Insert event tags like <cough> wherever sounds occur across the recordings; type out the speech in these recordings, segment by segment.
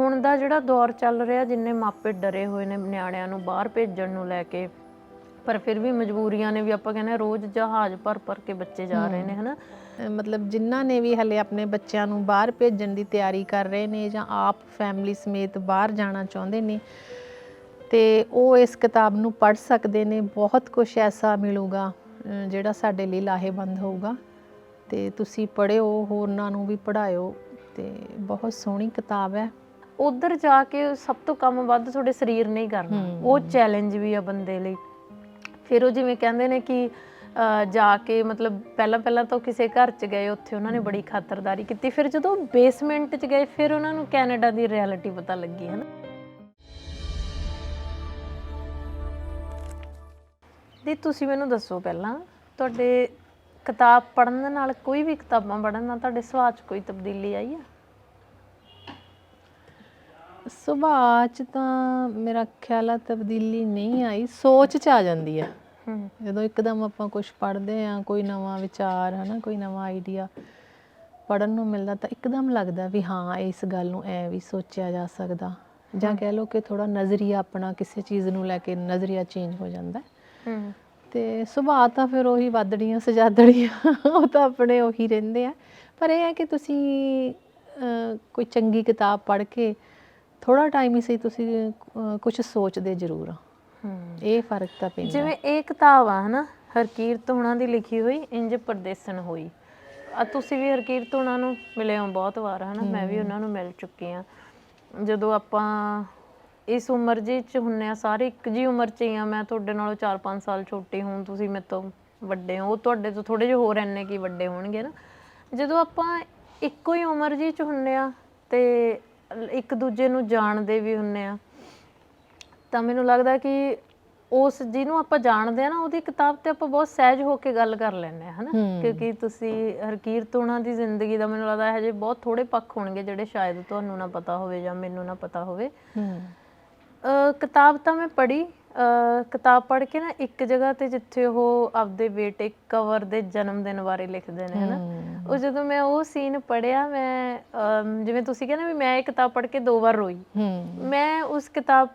ਹੁਣ ਦਾ ਜਿਹੜਾ ਦੌਰ ਚੱਲ ਰਿਹਾ, ਜਿੰਨੇ ਮਾਪੇ ਡਰੇ ਹੋਏ ਨੇ ਨਿਆਣਿਆਂ ਨੂੰ ਬਾਹਰ ਭੇਜਣ ਨੂੰ ਲੈ ਕੇ, ਪਰ ਫਿਰ ਵੀ ਮਜਬੂਰੀਆਂ ਨੇ ਵੀ ਆਪਾਂ ਕਹਿੰਦੇ ਰੋਜ਼ ਜਹਾਜ਼ ਭਰ ਭਰ ਕੇ ਬੱਚੇ ਜਾ ਰਹੇ ਨੇ, ਹਨਾ? ਅਹ ਮਤਲਬ ਜਿਨ੍ਹਾਂ ਨੇ ਵੀ ਹਲੇ ਆਪਣੇ ਬੱਚਿਆਂ ਨੂੰ ਬਾਹਰ ਭੇਜਣ ਦੀ ਤਿਆਰੀ ਕਰ ਰਹੇ ਨੇ ਜਾਂ ਆਪ ਫੈਮਿਲੀ ਸਮੇਤ ਬਾਹਰ ਜਾਣਾ ਚਾਹੁੰਦੇ ਨੇ, ਤੇ ਉਹ ਇਸ ਕਿਤਾਬ ਨੂੰ ਪੜ੍ਹ ਸਕਦੇ ਨੇ, ਬਹੁਤ ਕੁਝ ਐਸਾ ਮਿਲੂਗਾ ਜਿਹੜਾ ਸਾਡੇ ਲਈ ਲਾਹੇਵੰਦ ਹੋਊਗਾ। ਤੇ ਤੁਸੀਂ ਪੜ੍ਹਿਓ, ਹੋਰਨਾਂ ਨੂੰ ਵੀ ਪੜ੍ਹਾਇਓ, ਤੇ ਬਹੁਤ ਸੋਹਣੀ ਕਿਤਾਬ ਹੈ। ਉਧਰ ਜਾ ਕੇ ਸਭ ਤੋਂ ਕੰਮ ਵੱਧ ਤੁਹਾਡੇ ਸਰੀਰ ਨੇ ਹੀ ਕਰਨਾ। ਉਹ ਚੈਲੰਜ ਵੀ ਆ ਬੰਦੇ ਲਈ। ਫਿਰ ਉਹ ਜਿਵੇਂ ਕਹਿੰਦੇ ਨੇ ਕਿ ਜਾ ਕੇ ਮਤਲਬ ਪਹਿਲਾਂ ਪਹਿਲਾਂ ਤਾਂ ਕਿਸੇ ਘਰ ਚ ਗਏ ਉੱਥੇ ਉਹਨਾਂ ਨੇ ਬੜੀ ਖਾਤਰਦਾਰੀ ਕੀਤੀ। ਫਿਰ ਜਦੋਂ ਬੇਸਮੈਂਟ ਚ ਗਏ ਫਿਰ ਉਹਨਾਂ ਨੂੰ ਕੈਨੇਡਾ ਦੀ ਰਿਐਲਿਟੀ ਪਤਾ ਲੱਗੀ ਹੈ ਨਾ ਦੀ ਤੁਸੀਂ ਮੈਨੂੰ ਦੱਸੋ ਪਹਿਲਾਂ ਤੁਹਾਡੇ ਕਿਤਾਬ ਪੜ੍ਹਨ ਦੇ ਨਾਲ ਕੋਈ ਵੀ ਕਿਤਾਬਾਂ ਪੜ੍ਹਨ ਨਾਲ ਤੁਹਾਡੇ ਸੁਭਾਅ 'ਚ ਕੋਈ ਤਬਦੀਲੀ ਆਈ ਆ? ਸੁਭਾਅ ਚ ਤਾਂ ਮੇਰਾ ਖਿਆਲ ਆ ਤਬਦੀਲੀ ਨਹੀਂ ਆਈ ਸੋਚ ਚ ਆ ਜਾਂਦੀ ਹੈ ਹੂੰ। ਜਦੋਂ ਇੱਕਦਮ ਆਪਾਂ ਕੁਝ ਪੜ੍ਹਦੇ ਆ ਕੋਈ ਨਵਾਂ ਵਿਚਾਰ ਹਨਾ ਕੋਈ ਨਵਾਂ ਆਈਡੀਆ ਪੜਨ ਨੂੰ ਮਿਲਦਾ ਤਾਂ ਇੱਕਦਮ ਲੱਗਦਾ ਵੀ ਹਾਂ ਇਸ ਗੱਲ ਨੂੰ ਐ ਵੀ ਸੋਚਿਆ ਜਾ ਸਕਦਾ। ਜਾਂ ਕਹਿ ਲਓ ਕਿ ਥੋੜਾ ਨਜ਼ਰੀਆ ਆਪਣਾ ਕਿਸੇ ਚੀਜ਼ ਨੂੰ ਲੈ ਕੇ ਨਜ਼ਰੀਆ ਚੇਂਜ ਹੋ ਜਾਂਦਾ ਹੈ। ਹੂੰ। ਤੇ ਸੁਭਾਅ ਤਾਂ ਫਿਰ ਉਹੀ ਵੱਧੜੀਆਂ ਸਜਾਦੜੀਆਂ ਉਹ ਤਾਂ ਆਪਣੇ ਉਹੀ ਰਹਿੰਦੇ ਆ। ਪਰ ਇਹ ਹੈ ਕਿ ਤੁਸੀਂ ਅਹ, ਕੋਈ ਚੰਗੀ ਕਿਤਾਬ ਪੜ੍ਹ ਕੇ ਥੋੜਾ ਟਾਈਮ ਹੀ ਸਹੀ ਤੁਸੀਂ ਕੁਝ ਸੋਚਦੇ ਜ਼ਰੂਰ ਆ। ਹੂੰ। ਇਹ ਫ਼ਰਕ ਤਾਂ ਪੈਂਦਾ। ਜਿਵੇਂ ਇਹ ਕਿਤਾਬ ਆ ਹਨਾ ਹਰਕੀਰਤ ਹੁਣਾਂ ਦੀ ਲਿਖੀ ਹੋਈ ਇੰਜ ਪਰਦੇਸਣ ਹੋਈ। ਆ ਤੁਸੀਂ ਵੀ ਹਰਕੀਰਤ ਹੁਣਾਂ ਨੂੰ ਮਿਲੇ ਹੋ ਬਹੁਤ ਵਾਰ ਹਨਾ ਮੈਂ ਵੀ ਉਹਨਾਂ ਨੂੰ ਮਿਲ ਚੁੱਕੀ ਆ। ਜਦੋਂ ਆਪਾਂ ਇਸ ਉਮਰ ਜੀ ਚ ਹੁੰਨੇ ਆ ਸਾਰੇ ਇੱਕ ਜੀ ਉਮਰ ਚ ਹੀ ਆ ਮੈਂ ਤੁਹਾਡੇ ਨਾਲੋਂ 4-5 ਸਾਲ ਛੋਟੀ ਹਾਂ ਤੁਸੀਂ ਮੇਰੇ ਤੋਂ ਵੱਡੇ ਹੋ ਉਹ ਤੁਹਾਡੇ ਤੋਂ ਥੋੜੇ ਜਿਹਾ ਹੋਰ ਐਨੇ ਕੀ ਵੱਡੇ ਹੋਣਗੇ ਨਾ ਜਦੋਂ ਆਪਾਂ ਇੱਕੋ ਹੀ ਉਮਰ ਜੀ ਚ ਹੁੰਨੇ ਆ ਤੇ ਇੱਕ ਦੂਜੇ ਨੂੰ ਜਾਣਦੇ ਵੀ ਹੁੰਨੇ ਆ। ਤਾਂ ਮੈਨੂੰ ਲੱਗਦਾ ਕਿ ਉਸ ਜਿਹਨੂੰ ਆਪਾਂ ਜਾਣਦੇ ਆ ਨਾ ਉਹਦੀ ਕਿਤਾਬ ਤੇ ਆਪਾਂ ਬਹੁਤ ਸਹਿਜ ਹੋ ਕੇ ਗੱਲ ਕਰ ਲੈਂਦੇ ਆ ਹਨਾ। ਕਿਉਂਕਿ ਤੁਸੀਂ ਹਰਕੀਰਤ ਉਹਨਾਂ ਦੀ ਜ਼ਿੰਦਗੀ ਦਾ ਮੈਨੂੰ ਲੱਗਦਾ ਹਜੇ ਬਹੁਤ ਥੋੜੇ ਪੱਖ ਹੋਣਗੇ ਜਿਹੜੇ ਸ਼ਾਇਦ ਤੁਹਾਨੂੰ ਨਾ ਪਤਾ ਹੋਵੇ ਜਾਂ ਮੈਨੂੰ ਨਾ ਪਤਾ ਹੋਵੇ। ਕਿਤਾਬ ਤਾਂ ਮੈਂ ਪੜ੍ਹੀ ਅਹ ਕਿਤਾਬ ਪੜ੍ਹ ਕੇ ਨਾ ਇੱਕ ਜਗ੍ਹਾ ਤੇ ਜਿੱਥੇ ਉਹ ਆਪਦੇ ਬੇਟੇ ਕਵਰ ਦੇ ਜਨਮ ਦਿਨ ਬਾਰੇ ਲਿਖਦੇ ਨੇ ਹਨਾ। ਉਹ ਜਦੋਂ ਮੈਂ ਉਹ ਸੀਨ ਪੜ੍ਹਿਆ ਮੈਂ ਅਮ, ਜਿਵੇਂ ਤੁਸੀਂ ਕਹਿੰਦੇ ਵੀ ਮੈਂ ਇਹ ਕਿਤਾਬ ਪੜ੍ਹ ਕੇ ਦੋ ਵਾਰ ਰੋਈ। ਹੂੰ। ਮੈਂ ਉਸ ਕਿਤਾਬ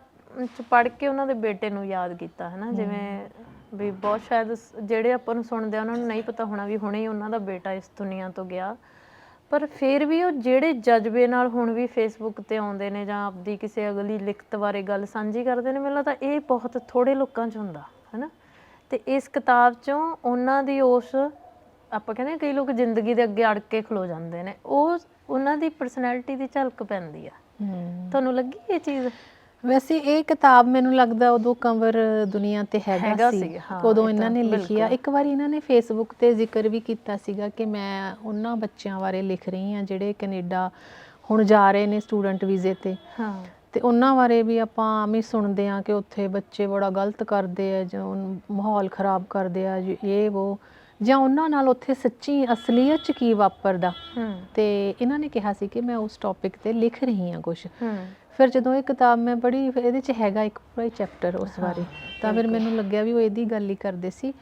ਚ ਪੜ੍ਹ ਕੇ ਉਹਨਾਂ ਦੇ ਬੇਟੇ ਨੂੰ ਯਾਦ ਕੀਤਾ ਹੈ। ਨਾ ਜਿਵੇਂ ਵੀ ਬਹੁਤ ਸ਼ਾਇਦ ਸ- ਜਿਹੜੇ ਆਪਾਂ ਨੂੰ ਸੁਣਦੇ ਆ ਉਹਨਾਂ ਨੂੰ ਨਹੀਂ ਪਤਾ ਹੋਣਾ ਵੀ ਹੁਣੇ ਹੀ ਉਹਨਾਂ ਦਾ ਬੇਟਾ ਇਸ ਦੁਨੀਆ ਤੋਂ ਗਿਆ। ਪਰ ਫਿਰ ਵੀ ਉਹ ਜਿਹੜੇ ਜਜ਼ਬੇ ਨਾਲ ਹੁਣ ਵੀ ਫੇਸਬੁੱਕ ਤੇ ਆਉਂਦੇ ਨੇ ਜਾਂ ਆਪਦੀ ਕਿਸੇ ਅਗਲੀ ਲਿਖਤ ਬਾਰੇ ਗੱਲ ਸਾਂਝੀ ਕਰਦੇ ਨੇ ਮੈਨੂੰ ਲੱਗਦਾ ਇਹ ਬਹੁਤ ਥੋੜੇ ਲੋਕਾਂ 'ਚ ਹੁੰਦਾ ਹੈ ਨਾ ਤੇ ਇਸ ਕਿਤਾਬ 'ਚੋਂ ਉਹਨਾਂ ਦੀ ਉਸ ਆਪਾਂ ਕਹਿੰਦੇ ਕਈ ਲੋਕ ਜ਼ਿੰਦਗੀ ਦੇ ਅੱਗੇ ਅੜ ਕੇ ਖਲੋ ਜਾਂਦੇ ਨੇ ਉਹ ਉਹਨਾਂ ਦੀ ਪਰਸਨੈਲਿਟੀ ਦੀ ਝਲਕ ਪੈਂਦੀ ਆ। ਤੁਹਾਨੂੰ ਲੱਗੀ ਇਹ ਚੀਜ਼? ਵੈਸੇ ਇਹ ਕਿਤਾਬ ਮੈਨੂੰ ਲੱਗਦਾ ਉਦੋਂ ਕੰਵਰ ਦੁਨੀਆ ਤੇ ਹੈਗਾ ਹੈਗਾ ਸੀ। ਹਾਂ, ਉਦੋਂ ਇਹ ਇਹਨਾਂ ਤਾਂ ਨੇ ਲਿਖਿਆ। ਬਿਲਕੁਲ। ਇੱਕ ਵਾਰੀ ਇਹਨਾਂ ਨੇ ਫੇਸਬੁੱਕ ਤੇ ਜ਼ਿਕਰ ਵੀ ਕੀਤਾ ਸੀਗਾ ਕਿ ਮੈਂ ਉਹਨਾਂ ਬੱਚਿਆਂ ਬਾਰੇ ਲਿਖ ਰਹੀ ਹਾਂ ਜਿਹੜੇ ਕੈਨੇਡਾ ਹੁਣ ਜਾ ਰਹੇ ਨੇ ਸਟੂਡੈਂਟ ਵੀਜ਼ੇ ਤੇ। ਹਾਂ। ਤੇ ਉਹਨਾਂ ਬਾਰੇ ਵੀ ਆਪਾਂ ਆਮ ਹੀ ਸੁਣਦੇ ਆ ਕਿ ਉੱਥੇ ਬੱਚੇ ਬੜਾ ਗਲਤ ਕਰਦੇ ਆ ਜਾਂ ਮਾਹੌਲ ਖਰਾਬ ਕਰਦੇ ਆ ਜੀ, ਇਹ ਉਹ ਜਾਂ ਉਹਨਾਂ ਨਾਲ ਉੱਥੇ ਸੱਚੀ ਅਸਲੀਅਤ ਚ ਕੀ ਵਾਪਰਦਾ। ਹੂੰ। ਤੇ ਇਹਨਾਂ ਨੇ ਕਿਹਾ ਸੀ ਕਿ ਮੈਂ ਉਸ ਟੌਪਿਕ ਤੇ ਲਿਖ ਰਹੀ ਹਾਂ ਕੁਝ ਹੂੰ। ਫਿਰ ਜਦੋਂ ਇਹ ਕਿਤਾਬ ਮੈਂ ਪੜ੍ਹੀ ਫਿਰ ਇਹਦੇ ਚ ਹੈਗਾ ਇੱਕ ਪੂਰਾ ਹੀ ਚੈਪਟਰ ਉਸ ਬਾਰੇ। ਤਾਂ ਫਿਰ ਮੈਨੂੰ ਲੱਗਿਆ ਵੀ ਉਹ ਇਹਦੀ ਗੱਲ ਹੀ ਕਰਦੇ ਸੀ।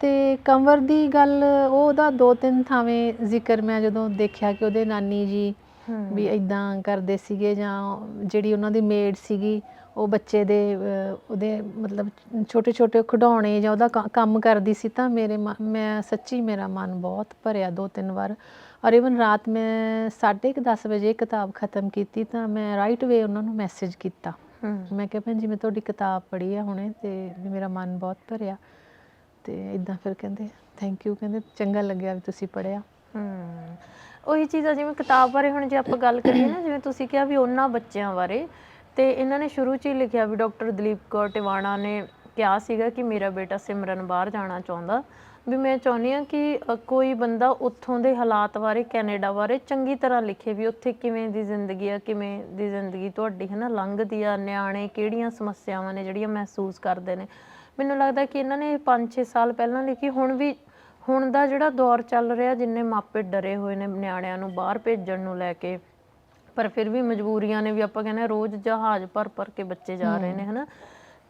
ਤੇ ਕੰਵਰ ਦੀ ਗੱਲ ਉਹ ਉਹਦਾ ਦੋ ਤਿੰਨ ਥਾਵੇਂ ਜ਼ਿਕਰ ਮੈਂ ਜਦੋਂ ਦੇਖਿਆ ਕਿ ਉਹਦੇ ਨਾਨੀ ਜੀ ਵੀ ਇਦਾਂ ਕਰਦੇ ਸੀਗੇ ਜਾਂ ਜਿਹੜੀ ਉਹਨਾਂ ਦੀ ਮੇਡ ਸੀਗੀ ਉਹ ਬੱਚੇ ਦੇ ਉਹਦੇ ਮਤਲਬ ਛੋਟੇ ਛੋਟੇ ਖਿਡੌਣੇ ਜਾਂ ਉਹਦਾ ਕੰਮ ਕਰਦੀ ਸੀ ਤਾਂ ਮੇਰੇ ਮੈਂ ਸੱਚੀ ਮੇਰਾ ਮਨ ਬਹੁਤ ਭਰਿਆ ਦੋ ਤਿੰਨ ਵਾਰ। ਔਰ ਇਵਨ ਰਾਤ ਮੈਂ 10:30 ਵਜੇ ਕਿਤਾਬ ਖਤਮ ਕੀਤੀ ਤਾਂ ਮੈਂ ਰਾਈਟ ਵੇ ਉਹਨਾਂ ਨੂੰ ਮੈਸੇਜ ਕੀਤਾ। ਮੈਂ ਕਿਹਾ ਭੈਣ ਜੀ ਮੈਂ ਤੁਹਾਡੀ ਕਿਤਾਬ ਪੜ੍ਹੀ ਆ ਹੁਣੇ ਤੇ ਮੇਰਾ ਮਨ ਬਹੁਤ ਭਰਿਆ। ਤੇ ਇਦਾਂ ਫਿਰ ਕਹਿੰਦੇ ਥੈਂਕ ਯੂ ਕਹਿੰਦੇ ਚੰਗਾ ਲੱਗਿਆ ਵੀ ਤੁਸੀਂ ਪੜ੍ਹਿਆ। ਹੂੰ। ਉਹੀ ਚੀਜ਼ ਆ ਜਿਵੇਂ ਕਿਤਾਬ ਬਾਰੇ ਹੁਣ ਜੇ ਆਪਾਂ ਗੱਲ ਕਰੀਏ ਨਾ ਜਿਵੇਂ ਤੁਸੀਂ ਕਿਹਾ ਵੀ ਉਹਨਾਂ ਬੱਚਿਆਂ ਬਾਰੇ ਤੇ ਇਹਨਾਂ ਨੇ ਸ਼ੁਰੂ 'ਚ ਹੀ ਲਿਖਿਆ ਵੀ ਡਾਕਟਰ ਦਲੀਪ ਕੌਰ ਟਿਵਾਣਾ ਨੇ ਕਿਹਾ ਸੀਗਾ ਕਿ ਮੇਰਾ ਬੇਟਾ ਸਿਮਰਨ ਬਾਹਰ ਜਾਣਾ ਚਾਹੁੰਦਾ। ਵੀ ਮੈਂ ਚਾਹੁੰਦੀ ਹਾਂ ਕਿ ਅ, ਕੋਈ ਬੰਦਾ ਉੱਥੋਂ ਦੇ ਹਾਲਾਤ ਬਾਰੇ ਕੈਨੇਡਾ ਬਾਰੇ ਚੰਗੀ ਤਰ੍ਹਾਂ ਲਿਖੇ ਵੀ ਉੱਥੇ ਕਿਵੇਂ ਦੀ ਜ਼ਿੰਦਗੀ ਆ ਕਿਵੇਂ ਦੀ ਜ਼ਿੰਦਗੀ ਤੁਹਾਡੀ ਹੈ ਨਾ ਲੰਘਦੀ ਆ ਨਿਆਣੇ ਕਿਹੜੀਆਂ ਸਮੱਸਿਆਵਾਂ ਨੇ ਜਿਹੜੀਆਂ ਮਹਿਸੂਸ ਕਰਦੇ ਨੇ। ਮੈਨੂੰ ਲੱਗਦਾ ਕਿ ਇਹਨਾਂ ਨੇ 5-6 ਸਾਲ ਪਹਿਲਾਂ ਲਿਖੀ ਹੁਣ ਵੀ ਹੁਣ ਦਾ ਜਿਹੜਾ ਦੌਰ ਚੱਲ ਰਿਹਾ ਜਿੰਨੇ ਮਾਪੇ ਡਰੇ ਹੋਏ ਨੇ ਨਿਆਣਿਆਂ ਨੂੰ ਬਾਹਰ ਭੇਜਣ ਨੂੰ ਲੈ ਕੇ ਪਰ ਫਿਰ ਵੀ ਮਜਬੂਰੀਆਂ ਨੇ ਵੀ ਆਪਾਂ ਕਹਿੰਦੇ ਰੋਜ਼ ਜਹਾਜ਼ ਭਰ ਭਰ ਕੇ ਬੱਚੇ ਜਾ ਰਹੇ ਨੇ ਹਨਾ।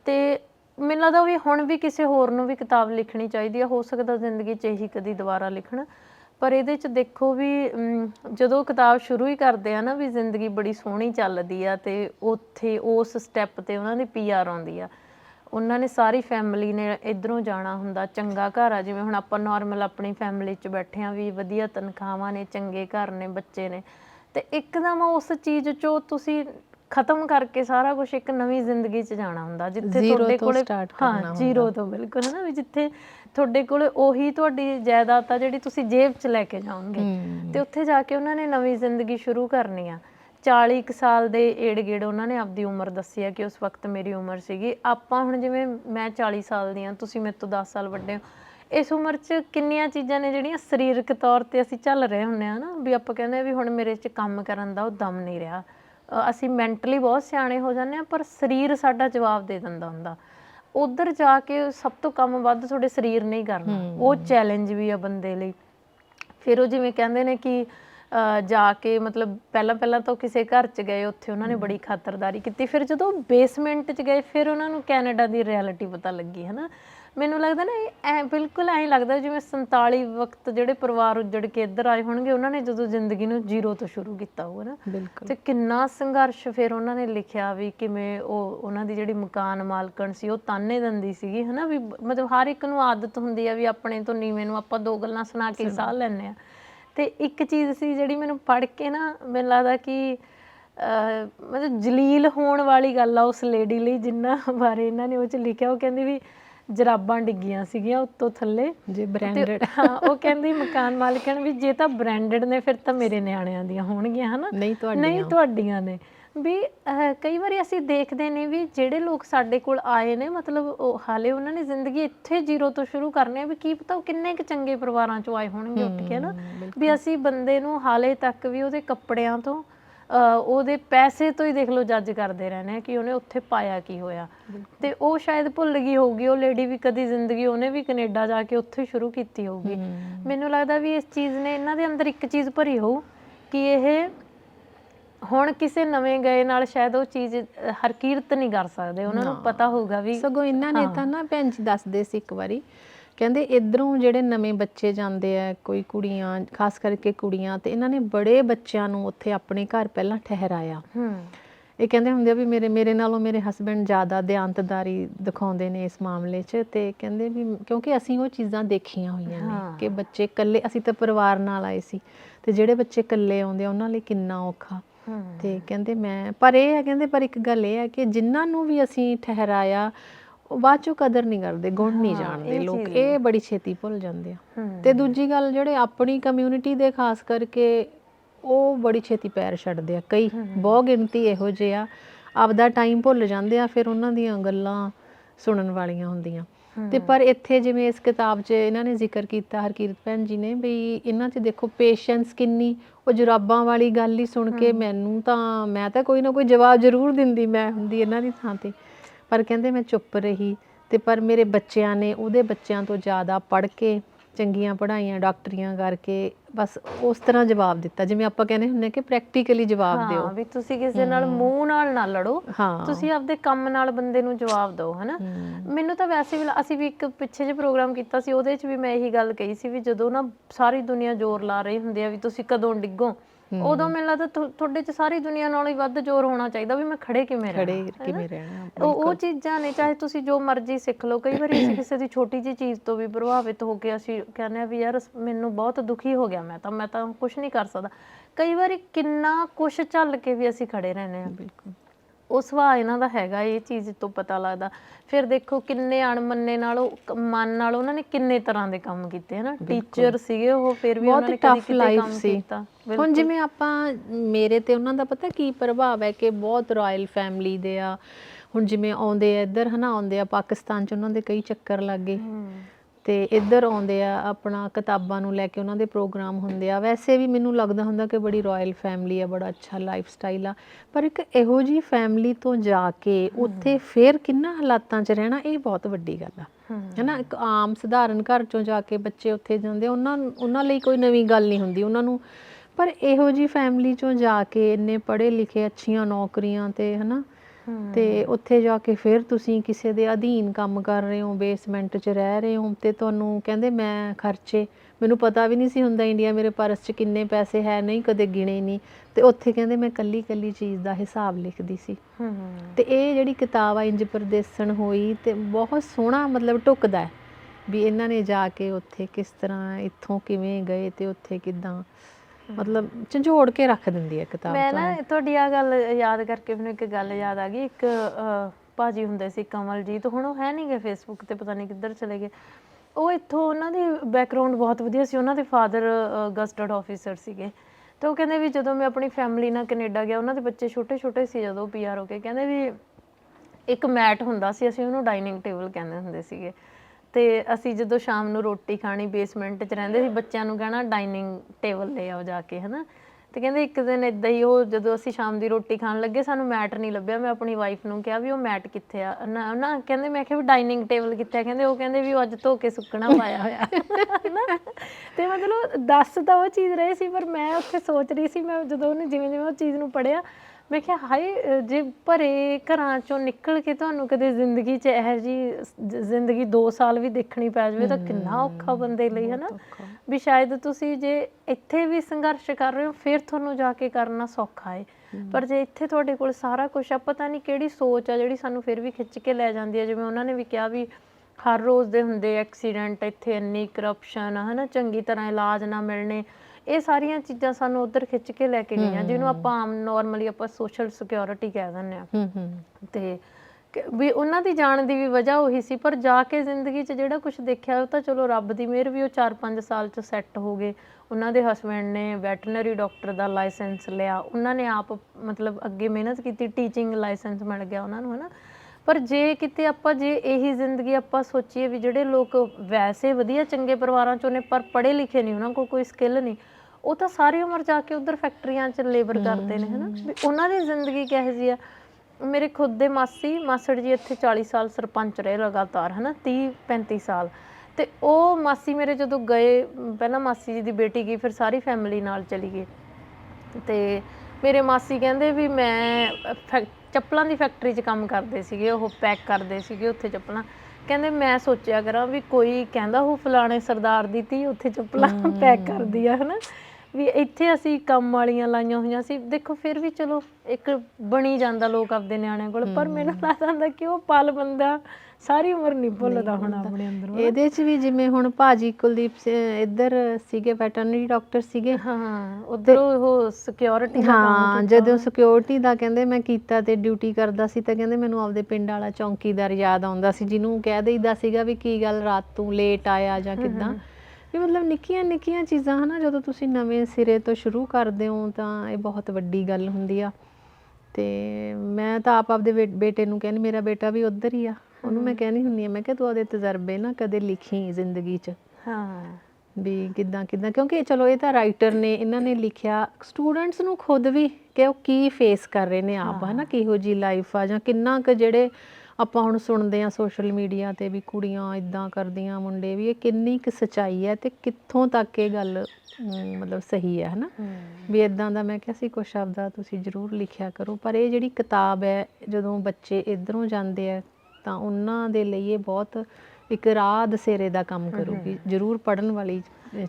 ਤੇ ਮੈਨੂੰ ਲੱਗਦਾ ਵੀ ਹੁਣ ਵੀ ਕਿਸੇ ਹੋਰ ਨੂੰ ਵੀ ਕਿਤਾਬ ਲਿਖਣੀ ਚਾਹੀਦੀ ਆ ਹੋ ਸਕਦਾ ਜ਼ਿੰਦਗੀ 'ਚ ਇਹੀ ਕਦੀ ਦੁਬਾਰਾ ਲਿਖਣ। ਪਰ ਇਹਦੇ ਚ ਦੇਖੋ ਵੀ ਅਮ, ਜਦੋਂ ਕਿਤਾਬ ਸ਼ੁਰੂ ਹੀ ਕਰਦੇ ਆ ਨਾ ਵੀ ਜ਼ਿੰਦਗੀ ਬੜੀ ਸੋਹਣੀ ਚੱਲਦੀ ਆ ਤੇ ਉੱਥੇ ਉਸ ਸਟੈਪ ਤੇ ਉਹਨਾਂ ਦੀ ਪੀਆਰ ਆਉਂਦੀ ਆ। ਉਹਨਾਂ ਨੇ ਸਾਰੀ ਫੈਮਿਲੀ ਨੇ ਇਧਰੋਂ ਜਾਣਾ ਹੁੰਦਾ ਚੰਗਾ ਘਰ ਆ ਜਿਵੇਂ ਹੁਣ ਆਪਾਂ ਨਾਰਮਲ ਆਪਣੀ ਫੈਮਿਲੀ 'ਚ ਬੈਠੇ ਆ ਵੀ ਵਧੀਆ ਤਨਖਾਹਾਂ ਨੇ ਚੰਗੇ ਘਰ ਨੇ ਬੱਚੇ ਨੇ। ਤੇ ਇੱਕਦਮ ਉਸ ਚੀਜ਼ 'ਚੋਂ ਤੁਸੀਂ ਖਤਮ ਕਰਕੇ ਸਾਰਾ ਕੁਝ ਇੱਕ ਨਵੀਂ ਜ਼ਿੰਦਗੀ 'ਚ ਜਾਣਾ ਹੁੰਦਾ ਜਿੱਥੇ ਤੁਹਾਡੇ ਕੋਲੇ ਹਾਂ ਜ਼ੀਰੋ ਤੋਂ ਬਿਲਕੁਲ ਹੈ ਨਾ ਵੀ ਜਿੱਥੇ ਤੁਹਾਡੇ ਕੋਲੇ ਉਹੀ ਤੁਹਾਡੀ ਜਾਇਦਾਦ ਆ ਜਿਹੜੀ ਤੁਸੀਂ ਜੇਬ 'ਚ ਲੈ ਕੇ ਜਾਓਗੇ। ਤੇ ਉੱਥੇ ਜਾ ਕੇ ਉਹਨਾਂ ਨੇ ਨਵੀਂ ਜ਼ਿੰਦਗੀ ਸ਼ੁਰੂ ਕਰਨੀ ਆ। 40 ਕੁ ਸਾਲ ਦੇ ਏੜ ਗੇੜ ਉਹਨਾਂ ਨੇ ਆਪਦੀ ਉਮਰ ਦੱਸੀ ਆ ਕਿ ਉਸ ਵਕਤ ਮੇਰੀ ਉਮਰ ਸੀਗੀ। ਆਪਾਂ ਹੁਣ ਜਿਵੇਂ ਮੈਂ 40 ਸਾਲ ਦੀ ਆ ਤੁਸੀਂ ਮੇਰੇ ਤੋਂ 10 ਸਾਲ ਵੱਡੇ ਹੋ। ਇਸ ਉਮਰ 'ਚ ਕਿੰਨੀਆਂ ਚੀਜ਼ਾਂ ਨੇ ਜਿਹੜੀਆਂ ਸਰੀਰਕ ਤੌਰ ਤੇ ਅਸੀਂ ਚੱਲ ਰਹੇ ਹੁੰਨੇ ਆ ਨਾ ਵੀ ਆਪਾਂ ਕਹਿੰਦੇ ਆ ਵੀ ਹੁਣ ਮੇਰੇ 'ਚ ਕੰਮ ਕਰਨ ਦਾ ਉਹ ਦਮ ਨਹੀਂ ਰਿਹਾ। ਅਸੀਂ ਮੈਂਟਲੀ ਬਹੁਤ ਸਿਆਣੇ ਹੋ ਜਾਂਦੇ ਆ ਪਰ ਸਰੀਰ ਸਾਡਾ ਜਵਾਬ ਦੇ ਦਿੰਦਾ ਹੁੰਦਾ। ਉਧਰ ਜਾ ਕੇ ਸਭ ਤੋਂ ਕੰਮ ਵੱਧ ਤੁਹਾਡੇ ਸਰੀਰ ਨੇ ਹੀ ਕਰਨਾ। ਉਹ ਚੈਲੰਜ ਵੀ ਆ ਬੰਦੇ ਲਈ। ਫਿਰ ਉਹ ਜਿਵੇਂ ਕਹਿੰਦੇ ਨੇ ਕਿ ਜਾ ਕੇ ਮਤਲਬ ਪਹਿਲਾਂ ਪਹਿਲਾਂ ਤਾਂ ਕਿਸੇ ਘਰ ਚ ਗਏ ਉੱਥੇ ਉਹਨਾਂ ਨੇ ਬੜੀ ਖਾਤਰਦਾਰੀ ਕੀਤੀ। ਫਿਰ ਜਦੋਂ ਬੇਸਮੈਂਟ ਚ ਗਏ ਫਿਰ ਉਹਨਾਂ ਨੂੰ ਕੈਨੇਡਾ ਦੀ ਰਿਐਲਿਟੀ ਪਤਾ ਲੱਗੀ ਹੈ ਨਾ ਮੈਨੂੰ ਲੱਗਦਾ ਨਾ ਇਹ ਐ ਬਿਲਕੁਲ ਐਂ ਲੱਗਦਾ ਜਿਵੇਂ 47 ਵਕਤ ਜਿਹੜੇ ਪਰਿਵਾਰ ਉੱਜੜ ਕੇ ਇੱਧਰ ਆਏ ਹੋਣਗੇ ਉਹਨਾਂ ਨੇ ਜਦੋਂ ਜ਼ਿੰਦਗੀ ਨੂੰ ਜ਼ੀਰੋ ਤੋਂ ਸ਼ੁਰੂ ਕੀਤਾ ਹੋਊਗਾ ਨਾ। ਬਿਲਕੁਲ। ਤੇ ਕਿੰਨਾ ਸੰਘਰਸ਼ ਫਿਰ ਉਹਨਾਂ ਨੇ ਲਿਖਿਆ ਵੀ ਕਿਵੇਂ ਉਹ ਉਹਨਾਂ ਦੀ ਜਿਹੜੀ ਮਕਾਨ ਮਾਲਕਣ ਸੀ ਉਹ ਤਾਨੇ ਦਿੰਦੀ ਸੀਗੀ ਹਨਾ ਵੀ ਮਤਲਬ ਹਰ ਇੱਕ ਨੂੰ ਆਦਤ ਹੁੰਦੀ ਆ ਵੀ ਆਪਣੇ ਤੋਂ ਨੀਵੇਂ ਨੂੰ ਆਪਾਂ ਦੋ ਗੱਲਾਂ ਸੁਣਾ ਕੇ ਸਾਹ। ਲੈਂਦੇ ਆ। ਤੇ ਇੱਕ ਚੀਜ਼ ਸੀ ਜਿਹੜੀ ਮੈਨੂੰ ਪੜ੍ਹ ਕੇ ਨਾ ਮੈਨੂੰ ਲੱਗਦਾ ਕਿ ਮਤਲਬ ਜਲੀਲ ਹੋਣ ਵਾਲੀ ਗੱਲ ਆ ਉਸ ਲੇਡੀ ਲਈ ਜਿੰਨਾ ਬਾਰੇ ਇਹਨਾਂ ਨੇ ਉਹ ਚ ਲਿਖਿਆ ਉਹ ਕਹਿੰਦੀ ਵੀ ਜਰਾਬਾਂ ਡਿੱਗੀਆਂ ਸੀਗੀਆਂ ਉੱਤੋਂ ਥੱਲੇ। ਜੇ ਬ੍ਰਾਂਡਡ ਹਾਂ ਉਹ ਕਹਿੰਦੀ ਮਕਾਨ ਮਾਲਕਣ ਵੀ ਜੇ ਤਾਂ ਬ੍ਰਾਂਡਡ ਨੇ ਫਿਰ ਤਾਂ ਮੇਰੇ ਨਿਆਣਿਆਂ ਦੀਆਂ ਹੋਣਗੀਆਂ ਹਨਾ? ਨਹੀਂ ਤੁਹਾਡੀਆਂ। ਨਹੀਂ ਤੁਹਾਡੀਆਂ ਨੇ। ਵੀ ਕਈ ਵਾਰੀ ਅਸੀਂ ਦੇਖਦੇ ਨੇ ਵੀ ਜਿਹੜੇ ਲੋਕ ਸਾਡੇ ਕੋਲ ਆਏ ਨੇ ਮਤਲਬ ਉਹ ਹਾਲੇ ਉਹਨਾਂ ਨੇ ਜ਼ਿੰਦਗੀ ਇੱਥੇ ਜ਼ੀਰੋ ਤੋਂ ਸ਼ੁਰੂ ਕਰਨੀ ਹੈ ਵੀ ਕੀ ਪਤਾ ਉਹ ਕਿੰਨੇ ਕੁ ਚੰਗੇ ਪਰਿਵਾਰਾਂ ਚੋਂ ਆਏ ਹੋਣਗੇ ਉੱਠ ਕੇ ਨਾ ਵੀ ਅਸੀਂ ਬੰਦੇ ਨੂੰ ਹਾਲੇ ਤੱਕ ਵੀ ਉਹਦੇ ਕੱਪੜਿਆਂ ਤੋਂ ਉਹਦੇ ਪੈਸੇ ਤੋਂ ਹੀ ਦੇਖ ਲਓ ਜੱਜ ਕਰਦੇ ਰਹਿੰਦੇ ਆ ਕਿ ਉਹਨੇ ਉੱਥੇ ਪਾਇਆ ਕੀ ਹੋਇਆ। ਤੇ ਉਹ ਸ਼ਾਇਦ ਭੁੱਲ ਗਈ ਹੋਊਗੀ ਉਹ ਲੇਡੀ ਵੀ ਕਦੀ ਜ਼ਿੰਦਗੀ ਉਹਨੇ ਵੀ ਕੈਨੇਡਾ ਜਾ ਕੇ ਉੱਥੇ ਸ਼ੁਰੂ ਕੀਤੀ ਹੋਊਗੀ। ਮੈਨੂੰ ਲੱਗਦਾ ਵੀ ਇਸ ਚੀਜ਼ ਨੇ ਇਹਨਾਂ ਦੇ ਅੰਦਰ ਇੱਕ ਚੀਜ਼ ਭਰੀ ਹੋਊ ਕਿ ਇਹ ਹੁਣ ਕਿਸੇ ਨਵੇਂ ਗਏ ਨਾਲ ਸ਼ਾਇਦ ਉਹ ਚੀਜ਼ ਹਰਕੀਰਤ ਨਹੀਂ ਕਰ ਸਕਦੇ। ਉਹਨਾਂ ਨੂੰ ਪਤਾ ਹੋਊਗਾ ਵੀ ਸਗੋਂ ਇਹਨਾਂ ਨੇ ਤਾਂ ਨਾ ਭੈਣ ਜੀ ਦੱਸਦੇ ਸੀ ਇੱਕ ਵਾਰੀ ਕਹਿੰਦੇ ਇਧਰੋਂ ਜਿਹੜੇ ਨਵੇਂ ਬੱਚੇ ਜਾਂਦੇ ਆ ਕੋਈ ਕੁੜੀਆਂ ਖਾਸ ਕਰਕੇ ਕੁੜੀਆਂ ਤੇ ਇਹਨਾਂ ਨੇ ਬੜੇ ਬੱਚਿਆਂ ਨੂੰ ਉੱਥੇ ਆਪਣੇ ਘਰ ਪਹਿਲਾਂ ਠਹਿਰਾਇਆ। ਹੂੰ। ਇਹ ਕਹਿੰਦੇ ਹੁੰਦੇ ਆ ਵੀ ਮੇਰੇ ਮੇਰੇ ਨਾਲੋਂ ਮੇਰੇ ਹਸਬੰਡ ਜ਼ਿਆਦਾ ਦਿਆਂਤਦਾਰੀ ਦਿਖਾਉਂਦੇ ਨੇ ਇਸ ਮਾਮਲੇ 'ਚ ਤੇ ਕਹਿੰਦੇ ਵੀ ਕਿਉਂਕਿ ਅਸੀਂ ਉਹ ਚੀਜ਼ਾਂ ਦੇਖੀਆਂ ਹੋਈਆਂ ਨੇ। ਕਿ ਬੱਚੇ ਇਕੱਲੇ ਅਸੀਂ ਤਾਂ ਪਰਿਵਾਰ ਨਾਲ ਆਏ ਸੀ ਤੇ ਜਿਹੜੇ ਬੱਚੇ ਇਕੱਲੇ ਆਉਂਦੇ ਆ ਉਹਨਾਂ ਲਈ ਕਿੰਨਾ ਔਖਾ। ਤੇ ਕਹਿੰਦੇ ਮੈਂ ਪਰ ਇਹ ਹੈ ਕਹਿੰਦੇ ਪਰ ਇੱਕ ਗੱਲ ਇਹ ਹੈ ਕਿ ਜਿਨ੍ਹਾਂ ਨੂੰ ਵੀ ਅਸੀਂ ਠਹਿਰਾਇਆ ਬਾਅਦ ਚੋਂ ਕਦਰ ਨਹੀਂ ਕਰਦੇ ਗੁਣ ਨਹੀਂ ਜਾਣਦੇ ਲੋਕ ਇਹ ਬੜੀ ਛੇਤੀ ਭੁੱਲ ਜਾਂਦੇ ਆ। ਤੇ ਦੂਜੀ ਗੱਲ ਜਿਹੜੇ ਆਪਣੀ ਕਮਿਊਨਿਟੀ ਦੇ ਖਾਸ ਕਰਕੇ ਉਹ ਬੜੀ ਛੇਤੀ ਪੈਰ ਛੱਡਦੇ ਆ ਕਈ ਬਹੁ ਗਿਣਤੀ ਇਹੋ ਜਿਹੇ ਆ ਆਪਦਾ ਟਾਈਮ ਭੁੱਲ ਜਾਂਦੇ ਆ ਫਿਰ ਉਹਨਾਂ ਦੀਆਂ ਗੱਲਾਂ ਸੁਣਨ ਵਾਲੀਆਂ ਹੁੰਦੀਆਂ। ਤੇ ਪਰ ਇੱਥੇ ਜਿਵੇਂ ਇਸ ਕਿਤਾਬ 'ਚ ਇਹਨਾਂ ਨੇ ਜ਼ਿਕਰ ਕੀਤਾ ਹਰਕੀਰਤ ਭੈਣ ਜੀ ਨੇ ਵੀ ਇਹਨਾਂ 'ਚ ਦੇਖੋ ਪੇਸ਼ੈਂਸ ਕਿੰਨੀ ਉਹ ਜੁਰਾਬਾਂ ਵਾਲੀ ਗੱਲ ਹੀ ਸੁਣ ਕੇ ਮੈਨੂੰ ਤਾਂ ਮੈਂ ਤਾਂ ਕੋਈ ਨਾ ਕੋਈ ਜਵਾਬ ਜ਼ਰੂਰ ਦਿੰਦੀ ਮੈਂ ਹੁੰਦੀ ਇਹਨਾਂ ਦੀ ਥਾਂ ਤੇ। ਪਰ ਕਹਿੰਦੇ ਮੈਂ ਚੁੱਪ ਰਹੀ ਤੇ ਪਰ ਮੇਰੇ ਬੱਚਿਆਂ ਨੇ ਉਹਦੇ ਬੱਚਿਆਂ ਤੋਂ ਜ਼ਿਆਦਾ ਪੜ੍ਹ ਕੇ ਚੰਗੀਆਂ ਪੜ੍ਹਾਈਆਂ ਡਾਕਟਰੀਆਂ ਕਰਕੇ ਬਸ ਉਸ ਤਰ੍ਹਾਂ ਜਵਾਬ ਦਿੱਤਾ। ਜਿਵੇਂ ਆਪਾਂ ਕਹਿੰਦੇ ਹੁੰਦੇ ਕਿ ਪ੍ਰੈਕਟੀਕਲੀ ਜਵਾਬ ਦਿਓ। ਹਾਂ ਵੀ ਤੁਸੀਂ ਕਿਸੇ ਨਾਲ ਮੂੰਹ ਨਾਲ ਨਾ ਲੜੋ। ਤੁਸੀਂ ਆਪਦੇ ਕੰਮ ਨਾਲ ਬੰਦੇ ਨੂੰ ਜਵਾਬ ਦਿਓ ਹਨਾ? ਮੈਨੂੰ ਤਾਂ ਵੈਸੇ ਵੀ ਅਸੀਂ ਵੀ ਇੱਕ ਪਿੱਛੇ ਜੇ ਪ੍ਰੋਗਰਾਮ ਕੀਤਾ ਸੀ ਉਹਦੇ 'ਚ ਵੀ ਮੈਂ ਇਹੀ ਗੱਲ ਕਹੀ ਸੀ ਵੀ ਜਦੋਂ ਨਾ ਸਾਰੀ ਦੁਨੀਆ ਜ਼ੋਰ ਲਾ ਰਹੀ ਹੁੰਦੀ ਆ ਵੀ ਤੁਸੀਂ ਕਦੋਂ ਡਿੱਗੋ ਉਦੋਂ ਮੈਨੂੰ ਲੱਗਦਾ ਤੁ- ਤੁਹਾਡੇ 'ਚ ਸਾਰੀ ਦੁਨੀਆ ਨਾਲੋਂ ਹੀ ਵੱਧ ਜ਼ੋਰ ਹੋਣਾ ਚਾਹੀਦਾ ਵੀ ਮੈਂ ਖੜੇ ਕਿਵੇਂ ਰਹਿਣਾ ਖੜੇ ਕਿਵੇਂ ਰਹਿਣਾ ਉਹ ਉਹ ਚੀਜ਼ਾਂ ਨੇ ਚਾਹੇ ਤੁਸੀਂ ਜੋ ਮਰਜ਼ੀ ਸਿੱਖ ਲਓ ਕਈ ਵਾਰੀ ਅਸੀਂ ਕਿਸੇ ਦੀ ਛੋਟੀ ਜਿਹੀ ਚੀਜ਼ ਤੋਂ ਵੀ ਪ੍ਰਭਾਵਿਤ ਹੋ ਕੇ ਅਸੀਂ ਕਹਿੰਦੇ ਆ ਵੀ ਯਾਰ ਮੈਨੂੰ ਬਹੁਤ ਦੁਖੀ ਹੋ ਗਿਆ ਮੈਂ ਤਾਂ ਮੈਂ ਤਾਂ ਕੁਝ ਨਹੀਂ ਕਰ ਸਕਦਾ। ਕਈ ਵਾਰੀ ਕਿੰਨਾ ਕੁਝ ਝੱਲ ਕੇ ਵੀ ਅਸੀਂ ਖੜੇ ਰਹਿੰਦੇ ਆ ਬਿਲਕੁਲ। ਉਹ ਸੁਭਾਅ ਇਹਨਾਂ ਦਾ ਹੈਗਾ ਇਹ ਚੀਜ਼ ਤੋਂ ਪਤਾ ਲੱਗਦਾ। ਫਿਰ ਦੇਖੋ ਕਿੰਨੇ ਅਣਮੰਨੇ ਨਾਲ ਉਹ ਕ- ਮਨ ਨਾਲ ਉਹਨਾਂ ਨੇ ਕਿੰਨੇ ਤਰ੍ਹਾਂ ਦੇ ਕੰਮ ਕੀਤੇ ਹਨਾ? ਟੀਚਰ ਸੀਗੇ ਉਹ ਫਿਰ ਵੀ ਉਹਨਾਂ ਬਹੁਤ ਨੇ ਕਦੀ ਟਫ ਕਿਤੇ ਲਾਈਫ ਕੰਮ ਸੀ। ਕੀਤਾ। ਹੁਣ ਜਿਵੇਂ ਆਪਾਂ ਮੇਰੇ ਤੇ ਉਹਨਾਂ ਦਾ ਪਤਾ ਕੀ ਪ੍ਰਭਾਵ ਹੈ ਕਿ ਬਹੁਤ ਰਾਇਲ ਫੈਮਿਲੀ ਦੇ ਆ। ਹੁਣ ਜਿਵੇਂ ਆਉਂਦੇ ਆ ਇੱਧਰ ਹਨਾ ਆਉਂਦੇ ਆ ਪਾਕਿਸਤਾਨ ਚ ਉਹਨਾਂ ਦੇ ਕਈ ਚੱਕਰ ਲੱਗੇ ਹੂੰ। ਤੇ ਇੱਧਰ ਆਉਂਦੇ ਆ ਆਪਣਾ ਕਿਤਾਬਾਂ ਨੂੰ ਲੈ ਕੇ ਉਹਨਾਂ ਦੇ ਪ੍ਰੋਗਰਾਮ ਹੁੰਦੇ ਆ। ਵੈਸੇ ਵੀ ਮੈਨੂੰ ਲੱਗਦਾ ਹੁੰਦਾ ਕਿ ਬੜੀ ਰਾਇਲ ਫੈਮਿਲੀ ਆ ਬੜਾ ਅੱਛਾ ਲਾਈਫ ਸਟਾਈਲ ਆ। ਪਰ ਇੱਕ ਇਹੋ ਜੀ ਫੈਮਿਲੀ ਤੋਂ ਜਾ ਕੇ ਉੱਥੇ ਫੇਰ ਕਿੰਨਾ ਹਾਲਾਤਾਂ 'ਚ ਰਹਿਣਾ ਇਹ ਬਹੁਤ ਵੱਡੀ ਗੱਲ ਆ। ਹੈਨਾ ਇੱਕ ਆਮ ਸਧਾਰਨ ਘਰ ਚੋਂ ਜਾ ਕੇ ਬੱਚੇ ਉੱਥੇ ਜਾਂਦੇ ਉਹਨਾਂ ਉਹਨਾਂ ਲਈ ਕੋਈ ਨਵੀਂ ਗੱਲ ਨਹੀਂ ਹੁੰਦੀ ਉਹਨਾਂ ਨੂੰ। ਪਰ ਇਹੋ ਜੀ ਫੈਮਿਲੀ ਚੋਂ ਜਾ ਕੇ ਇੰਨੇ ਪੜ੍ਹੇ ਲਿਖੇ ਅੱਛੀਆਂ ਨੌਕਰੀਆਂ ਤੇ ਹਨਾ ਤੇ ਉੱਥੇ ਜਾ ਕੇ ਫਿਰ ਤੁਸੀਂ ਕਿਸੇ ਦੇ ਅਧੀਨ ਕੰਮ ਕਰ ਰਹੇ ਹੋ ਬੇਸਮੈਂਟ 'ਚ ਰਹਿ ਰਹੇ ਹੋ ਤੇ ਤੁਹਾਨੂੰ ਕਹਿੰਦੇ ਮੈਂ ਖਰਚੇ ਮੈਨੂੰ ਪਤਾ ਵੀ ਨਹੀਂ ਸੀ ਹੁੰਦਾ ਇੰਡੀਆ ਮੇਰੇ ਪਰਸ 'ਚ ਕਿੰਨੇ ਪੈਸੇ ਹੈ ਨਹੀਂ ਕਦੇ ਗਿਣੇ ਨਹੀਂ ਤੇ ਉੱਥੇ ਕਹਿੰਦੇ ਮੈਂ ਕੱਲੀ ਕੱਲੀ ਚੀਜ਼ ਦਾ ਹਿਸਾਬ ਲਿਖਦੀ ਸੀ। ਤੇ ਇਹ ਜਿਹੜੀ ਕਿਤਾਬ ਆ ਇੰਜ ਪ੍ਰਦੇਸਣ ਹੋਈ ਤੇ ਬਹੁਤ ਸੋਹਣਾ ਮਤਲਬ ਟੁਕਦਾ ਹੈ ਵੀ ਇਹਨਾਂ ਨੇ ਜਾ ਕੇ ਉੱਥੇ ਕਿਸ ਤਰ੍ਹਾਂ ਇੱਥੋਂ ਕਿਵੇਂ ਗਏ ਤੇ ਉੱਥੇ ਕਿਦਾਂ ਮਤਲਬ ਝੰਜੋੜ ਕੇ ਰੱਖ ਦਿੰਦੀ ਹੈ ਕਿਤਾਬ ਮੈਂ ਨਾ। ਤੁਹਾਡੀ ਆ ਗੱਲ ਯਾਦ ਕਰਕੇ ਮੈਨੂੰ ਇੱਕ ਗੱਲ ਯਾਦ ਆ ਗਈ। ਇੱਕ ਭਾਜੀ ਹੁੰਦੇ ਸੀ ਕਮਲਜੀਤ ਹੁਣ ਉਹ ਹੈ ਨਹੀਂਗੇ ਫੇਸਬੁੱਕ ਤੇ ਪਤਾ ਨਹੀਂ ਕਿੱਧਰ ਚਲੇ ਗਏ। ਉਹ ਇੱਥੋਂ ਉਹਨਾਂ ਦੀ ਬੈਕਗ੍ਰਾਉਂਡ ਬਹੁਤ ਵਧੀਆ ਸੀ। ਉਹਨਾਂ ਦੇ ਫਾਦਰ ਗਸਟਡ ਆਫੀਸਰ ਸੀਗੇ। ਤੇ ਉਹ ਕਹਿੰਦੇ ਵੀ ਜਦੋਂ ਮੈਂ ਆਪਣੀ ਫੈਮਿਲੀ ਨਾਲ ਕੈਨੇਡਾ ਗਿਆ ਉਹਨਾਂ ਦੇ ਬੱਚੇ ਛੋਟੇ ਛੋਟੇ ਸੀ ਜਦੋਂ ਪੀਆਰ ਹੋ ਕੇ। ਕਹਿੰਦੇ ਵੀ ਇੱਕ ਮੈਟ ਹੁੰਦਾ ਸੀ ਅਸੀਂ ਉਹਨੂੰ ਡਾਈਨਿੰਗ ਟੇਬਲ ਕਹਿੰਦੇ ਹੁੰਦੇ ਸੀਗੇ। ਤੇ ਅਸੀਂ ਜਦੋਂ ਸ਼ਾਮ ਨੂੰ ਰੋਟੀ ਖਾਣੀ ਬੇਸਮੈਂਟ 'ਚ ਰਹਿੰਦੇ ਸੀ ਬੱਚਿਆਂ ਨੂੰ ਕਹਿਣਾ ਡਾਈਨਿੰਗ ਟੇਬਲ ਲੈ ਆਓ ਜਾ ਕੇ ਹਨਾ? ਤੇ ਕਹਿੰਦੇ ਇੱਕ ਦਿਨ ਇਦਾਂ ਹੀ ਉਹ ਜਦੋਂ ਅਸੀਂ ਸ਼ਾਮ ਦੀ ਰੋਟੀ ਖਾਣ ਲੱਗੇ ਸਾਨੂੰ ਮੈਟ ਨਹੀਂ ਲੱਭਿਆ। ਮੈਂ ਆਪਣੀ ਵਾਈਫ ਨੂੰ ਕਿਹਾ ਵੀ ਉਹ ਮੈਟ ਕਿੱਥੇ ਆ? ਨਾ ਨਾ ਕਹਿੰਦੇ ਮੈਂ ਕਿਹਾ ਵੀ ਡਾਈਨਿੰਗ ਟੇਬਲ ਕਿੱਥੇ ਆ? ਕਹਿੰਦੇ ਉਹ ਕਹਿੰਦੇ ਵੀ ਉਹ ਅੱਜ ਧੋ ਕੇ ਸੁੱਕਣਾ ਪਾਇਆ ਹੋਇਆ। <laughs> ਹਨਾ? ਤੇ ਮਤਲਬ ਦੱਸ ਤਾਂ ਉਹ ਚੀਜ਼ ਰਹੇ ਸੀ ਪਰ ਮੈਂ ਉੱਥੇ ਸੋਚ ਰਹੀ ਸੀ ਮੈਂ ਜਦੋਂ ਉਹਨੇ ਜਿਵੇਂ ਜਿਵੇਂ ਉਹ ਚੀਜ਼ ਨੂੰ ਪੜਿਆ ਮੈਂ ਕਿਹਾ ਹਾਏ ਜੇ ਭਰੇ ਘਰਾਂ ਚੋਂ ਨਿਕਲ ਕੇ ਤੁਹਾਨੂੰ ਕਦੇ ਜ਼ਿੰਦਗੀ 'ਚ ਇਹੋ ਜੀ ਜ਼ਿੰਦਗੀ 2 ਸਾਲ ਵੀ ਦੇਖਣੀ ਪੈ ਜਾਵੇ ਤਾਂ ਕਿੰਨਾ ਔਖਾ ਬੰਦੇ ਲਈ ਹਨਾ? ਵੀ ਸ਼ਾਇਦ ਤੁਸੀਂ ਜੇ ਇੱਥੇ ਵੀ ਸੰਘਰਸ਼ ਕਰ ਰਹੇ ਹੋ ਫਿਰ ਤੁਹਾਨੂੰ ਜਾ ਕੇ ਕਰਨਾ ਸੌਖਾ ਹੈ। ਪਰ ਜੇ ਇੱਥੇ ਤੁਹਾਡੇ ਕੋਲ ਸਾਰਾ ਕੁਝ ਆ ਪਤਾ ਨਹੀਂ ਕਿਹੜੀ ਸੋਚ ਆ ਜਿਹੜੀ ਸਾਨੂੰ ਫਿਰ ਵੀ ਖਿੱਚ ਕੇ ਲੈ ਜਾਂਦੀ ਹੈ ਜਿਵੇਂ ਉਹਨਾਂ ਨੇ ਵੀ ਕਿਹਾ ਵੀ ਹਰ ਰੋਜ਼ ਦੇ ਹੁੰਦੇ ਐਕਸੀਡੈਂਟ ਇੱਥੇ ਇੰਨੀ ਕਰਪਸ਼ਨ ਹਨਾ? ਚੰਗੀ ਤਰ੍ਹਾਂ ਇਲਾਜ ਨਾ ਮਿਲਣੇ। ਇਹ ਸਾਰੀਆਂ ਚੀਜ਼ਾਂ ਸਾਨੂੰ ਉਧਰ ਖਿੱਚ ਕੇ ਲੈ ਕੇ ਗਈਆਂ ਜਿਹਨੂੰ ਆਪਾਂ ਆਮ ਨਾਰਮਲੀ ਆਪਾਂ ਸੋਸ਼ਲ ਸਿਕਿਉਰਿਟੀ ਕਹਿ ਦਿੰਦੇ ਆ ਹੂੰ ਹੂੰ। ਤੇ ਵੀ ਉਹਨਾਂ ਦੀ ਜਾਣ ਦੀ ਵੀ ਵਜ੍ਹਾ ਉਹੀ ਸੀ ਪਰ ਜਾ ਕੇ ਜ਼ਿੰਦਗੀ 'ਚ ਜਿਹੜਾ ਕੁਝ ਦੇਖਿਆ ਉਹ ਤਾਂ ਚਲੋ ਰੱਬ ਦੀ ਮਿਹਰ ਵੀ ਉਹ 4-5 ਸਾਲ 'ਚ ਸੈੱਟ ਹੋ ਗਏ। ਉਹਨਾਂ ਦੇ ਹਸਬੰਡ ਨੇ ਵੈਟਰਨਰੀ ਡਾਕਟਰ ਦਾ ਲਾਇਸੈਂਸ ਲਿਆ ਉਹਨਾਂ ਨੇ ਆਪ ਮਤਲਬ ਅੱਗੇ ਮਿਹਨਤ ਕੀਤੀ ਟੀਚਿੰਗ ਲਾਇਸੈਂਸ ਮਿਲ ਗਿਆ ਉਹਨਾਂ ਨੂੰ ਹਨਾ। ਪਰ ਜੇ ਕਿਤੇ ਆਪਾਂ ਜੇ ਇਹੀ ਜ਼ਿੰਦਗੀ ਆਪਾਂ ਸੋਚੀਏ ਵੀ ਜਿਹੜੇ ਲੋਕ ਵੈਸੇ ਵਧੀਆ ਚੰਗੇ ਪਰਿਵਾਰਾਂ ਚੋਂ ਨੇ ਪਰ ਪੜ੍ਹੇ ਲਿਖੇ ਨਹੀਂ ਉਹਨਾਂ ਕੋਲ ਕੋਈ ਸਕਿੱਲ ਨਹੀਂ ਉਹ ਤਾਂ ਸਾਰੀ ਉਮਰ ਜਾ ਕੇ ਉਧਰ ਫੈਕਟਰੀਆਂ 'ਚ ਲੇਬਰ ਕਰਦੇ ਨੇ ਹਨਾ? ਵੀ ਉਹਨਾਂ ਦੀ ਜ਼ਿੰਦਗੀ ਕਿਹੋ ਜਿਹੀ ਆ? ਮੇਰੇ ਖੁਦ ਦੇ ਮਾਸੀ ਮਾਸੜ ਜੀ ਇੱਥੇ 40 ਸਾਲ ਸਰਪੰਚ ਰਹੇ ਲਗਾਤਾਰ ਹਨਾ? 30 35 ਸਾਲ। ਤੇ ਉਹ ਮਾਸੀ ਮੇਰੇ ਜਦੋਂ ਗਏ ਪਹਿਲਾਂ ਮਾਸੀ ਜੀ ਦੀ ਬੇਟੀ ਗਈ ਫਿਰ ਸਾਰੀ ਫੈਮਿਲੀ ਨਾਲ ਚਲੀ ਗਈ। ਤੇ ਮੇਰੇ ਮਾਸੀ ਕਹਿੰਦੇ ਵੀ ਮੈਂ ਚੱਪਲਾਂ ਦੀ ਫੈਕਟਰੀ 'ਚ ਕੰਮ ਕਰਦੇ ਸੀਗੇ ਉਹ ਪੈਕ ਕਰਦੇ ਸੀਗੇ ਉੱਥੇ ਚੱਪਲਾਂ। ਕਹਿੰਦੇ ਮੈਂ ਸੋਚਿਆ ਕਰਾਂ ਵੀ ਕੋਈ ਕਹਿੰਦਾ ਉਹ ਫਲਾਣੇ ਸਰਦਾਰ ਦੀ ਧੀ ਉੱਥੇ ਚੱਪਲਾਂ ਪੈਕ ਕਰਦੀ ਆ ਹਨਾ? ਵੀ ਇੱਥੇ ਅਸੀਂ ਕੰਮ ਵਾਲੀਆਂ ਲਾਈਆਂ ਹੋਈਆਂ ਸੀ। ਦੇਖੋ ਫਿਰ ਵੀ ਚਲੋ ਇੱਕ ਬਣੀ ਜਾਂਦਾ ਲੋਕ ਆਪਦੇ ਨਿਆਣਿਆਂ ਕੋਲ ਪਰ ਮੈਨੂੰ ਲੱਗਦਾ ਹੁੰਦਾ ਕਿ ਉਹ ਪਲ ਬੰਦਾ ਸਾਰੀ ਉਮਰ ਨਹੀਂ ਭੁੱਲਦਾ ਹੁਣ ਆਪਣੇ ਅੰਦਰੋਂ ਇਹਦੇ 'ਚ ਵੀ ਜਿਵੇਂ ਹੁਣ ਭਾਜੀ ਕੁਲਦੀਪ ਸਿੰਘ ਇੱਧਰ ਸੀਗੇ ਵੈਟਰਨਰੀ ਡਾਕਟਰ ਸੀਗੇ। ਹਾਂ ਉਧਰ ਉਹ ਸਿਕਿਉਰਿਟੀ ਦਾ ਹਾਂ ਜਦੋਂ ਸਿਕਿਉਰਿਟੀ ਦਾ ਕਹਿੰਦੇ ਮੈਂ ਕੀਤਾ ਤੇ ਡਿਊਟੀ ਕਰਦਾ ਸੀ ਤਾਂ ਕਹਿੰਦੇ ਮੈਨੂੰ ਆਪਦੇ ਪਿੰਡ ਵਾਲਾ ਚੌਂਕੀਦਾਰ ਯਾਦ ਆਉਂਦਾ ਸੀ ਜਿਹਨੂੰ ਕਹਿ ਦੇਈਦਾ ਸੀਗਾ ਵੀ ਕੀ ਗੱਲ ਰਾਤ ਤੂੰ ਲੇਟ ਆਇਆ ਜਾਂ ਕਿਦਾਂ। ਵੀ ਮਤਲਬ ਨਿੱਕੀਆਂ ਨਿੱਕੀਆਂ ਚੀਜ਼ਾਂ ਹਨਾ ਜਦੋਂ ਤੁਸੀਂ ਨਵੇਂ ਸਿਰੇ ਤੋਂ ਸ਼ੁਰੂ ਕਰਦੇ ਹੋ ਤਾਂ ਇਹ ਬਹੁਤ ਵੱਡੀ ਗੱਲ ਹੁੰਦੀ ਆ। ਤੇ ਮੈਂ ਤਾਂ ਆਪ ਆਪਦੇ ਬੇਟੇ ਨੂੰ ਕਹਿੰਦੀ ਮੇਰਾ ਬੇਟਾ ਵੀ ਉੱਧਰ ਹੀ ਆ। ਉਹਨੂੰ ਮੈਂ ਕਹਿੰਦੀ ਹੁੰਨੀ ਆ ਮੈਂ ਕਿਹਾ ਤੂੰ ਆਪਦੇ ਤਜਰਬੇ ਨਾ ਕਦੇ ਲਿਖੀ ਜ਼ਿੰਦਗੀ 'ਚ। ਹਾਂ। ਵੀ ਕਿੱਦਾਂ ਕਿੱਦਾਂ ਕਿਉਂਕਿ ਚਲੋ ਇਹ ਤਾਂ ਰਾਈਟਰ ਨੇ ਇਹਨਾਂ ਨੇ ਲਿਖਿਆ ਸਟੂਡੈਂਟਸ ਨੂੰ ਖੁਦ ਵੀ ਕਿ ਉਹ ਕੀ ਫੇਸ ਕਰ ਰਹੇ ਨੇ ਆਪ ਹਨਾ ਕਿਹੋ ਜੀ ਲਾਈਫ ਆ ਜਾਂ ਕਿੰਨਾ ਕੁ ਜਿਹੜੇ ਆਪਾਂ ਹੁਣ ਸੁਣਦੇ ਆ ਸੋਸ਼ਲ ਮੀਡੀਆ ਤੇ ਵੀ ਕੁੜੀਆਂ ਇਦਾਂ ਕਰਦੀਆਂ ਮੁੰਡੇ ਵੀ ਇਹ ਕਿੰਨੀ ਕੁ ਸਚਾਈ ਹੈ ਤੇ ਕਿੱਥੋਂ ਤੱਕ ਇਹ ਗੱਲ ਮਤਲਬ ਸਹੀ ਹੈ ਹਨਾ। ਵੀ ਇਦਾਂ ਦਾ ਮੈਂ ਕਿਹਾ ਸੀ ਕੁਛ ਸ਼ਬਦ ਆ ਤੁਸੀਂ ਜ਼ਰੂਰ ਲਿਖਿਆ ਕਰੋ ਪਰ ਇਹ ਜਿਹੜੀ ਕਿਤਾਬ ਹੈ ਜਦੋਂ ਬੱਚੇ ਇਧਰੋਂ ਜਾਂਦੇ ਆ ਤਾਂ ਉਹਨਾਂ ਦੇ ਲਈ ਇਹ ਬਹੁਤ ਇੱਕ ਰਾਹ ਦਸੇਰੇ ਦਾ ਕੰਮ ਕਰੂਗੀ। ਜ਼ਰੂਰ ਪੜਨ ਵਾਲੀ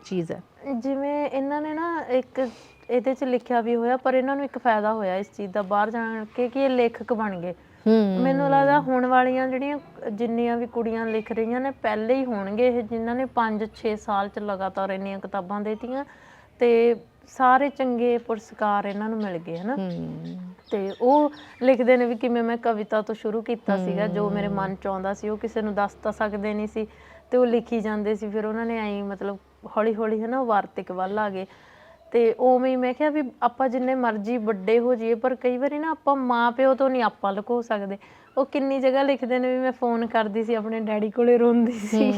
ਚੀਜ਼ ਹੈ। ਜਿਵੇਂ ਇਹਨਾਂ ਨੇ ਨਾ ਇੱਕ ਇਹਦੇ ਚ ਲਿਖਿਆ ਵੀ ਹੋਇਆ ਪਰ ਇਹਨਾਂ ਨੂੰ ਇੱਕ ਫਾਇਦਾ ਹੋਇਆ ਇਸ ਚੀਜ਼ ਦਾ ਬਾਹਰ ਜਾਣ ਕੇ ਕਿ ਇਹ ਲੇਖਕ ਬਣ ਗਏ। ਮੈਨੂੰ ਲੱਗਦਾ ਹੁਣ ਵਾਲੀਆਂ ਜਿਹੜੀਆਂ ਜਿੰਨੀਆਂ ਵੀ ਕੁੜੀਆਂ ਲਿਖ ਰਹੀਆਂ ਨੇ ਪਹਿਲੇ ਹੀ ਹੋਣਗੇ ਇਹ ਜਿਨ੍ਹਾਂ ਨੇ 5-6 ਸਾਲ ਚ ਲਗਾਤਾਰ ਇੰਨੀਆਂ ਕਿਤਾਬਾਂ ਦੇਤੀਆਂ। ਤੇ ਸਾਰੇ ਚੰਗੇ ਪੁਰਸਕਾਰ ਇਹਨਾਂ ਨੂੰ ਮਿਲ ਗਏ ਹਨਾ? ਤੇ ਉਹ ਲਿਖਦੇ ਨੇ ਵੀ ਕਿਵੇਂ ਮੈਂ ਕਵਿਤਾ ਤੋਂ ਸ਼ੁਰੂ ਕੀਤਾ ਸੀਗਾ ਜੋ ਮੇਰੇ ਮਨ ਚ ਆਉਂਦਾ ਸੀ ਉਹ ਕਿਸੇ ਨੂੰ ਦੱਸ ਤਾਂ ਸਕਦੇ ਨਹੀਂ ਸੀ ਤੇ ਉਹ ਲਿਖੀ ਜਾਂਦੇ ਸੀ ਫਿਰ ਉਹਨਾਂ ਨੇ ਐਂ ਮਤਲਬ ਹੌਲੀ ਹੌਲੀ ਹਨਾ ਵਾਰਤਕ ਵੱਲ ਆ ਗਏ। ਤੇ ਉਵੇਂ ਹੀ ਮੈਂ ਕਿਹਾ ਵੀ ਆਪਾਂ ਜਿੰਨੇ ਮਰਜ਼ੀ ਵੱਡੇ ਹੋ ਜਾਈਏ ਪਰ ਕਈ ਵਾਰੀ ਨਾ ਆਪਾਂ ਮਾਂ ਪਿਓ ਤੋਂ ਨਹੀਂ ਆਪਾਂ ਲੁਕੋ ਸਕਦੇ। ਉਹ ਕਿੰਨੀ ਜਗ੍ਹਾ ਲਿਖਦੇ ਨੇ ਵੀ ਮੈਂ ਫੋਨ ਕਰਦੀ ਸੀ ਆਪਣੇ ਡੈਡੀ ਕੋਲੇ ਰੋਂਦੀ ਸੀ।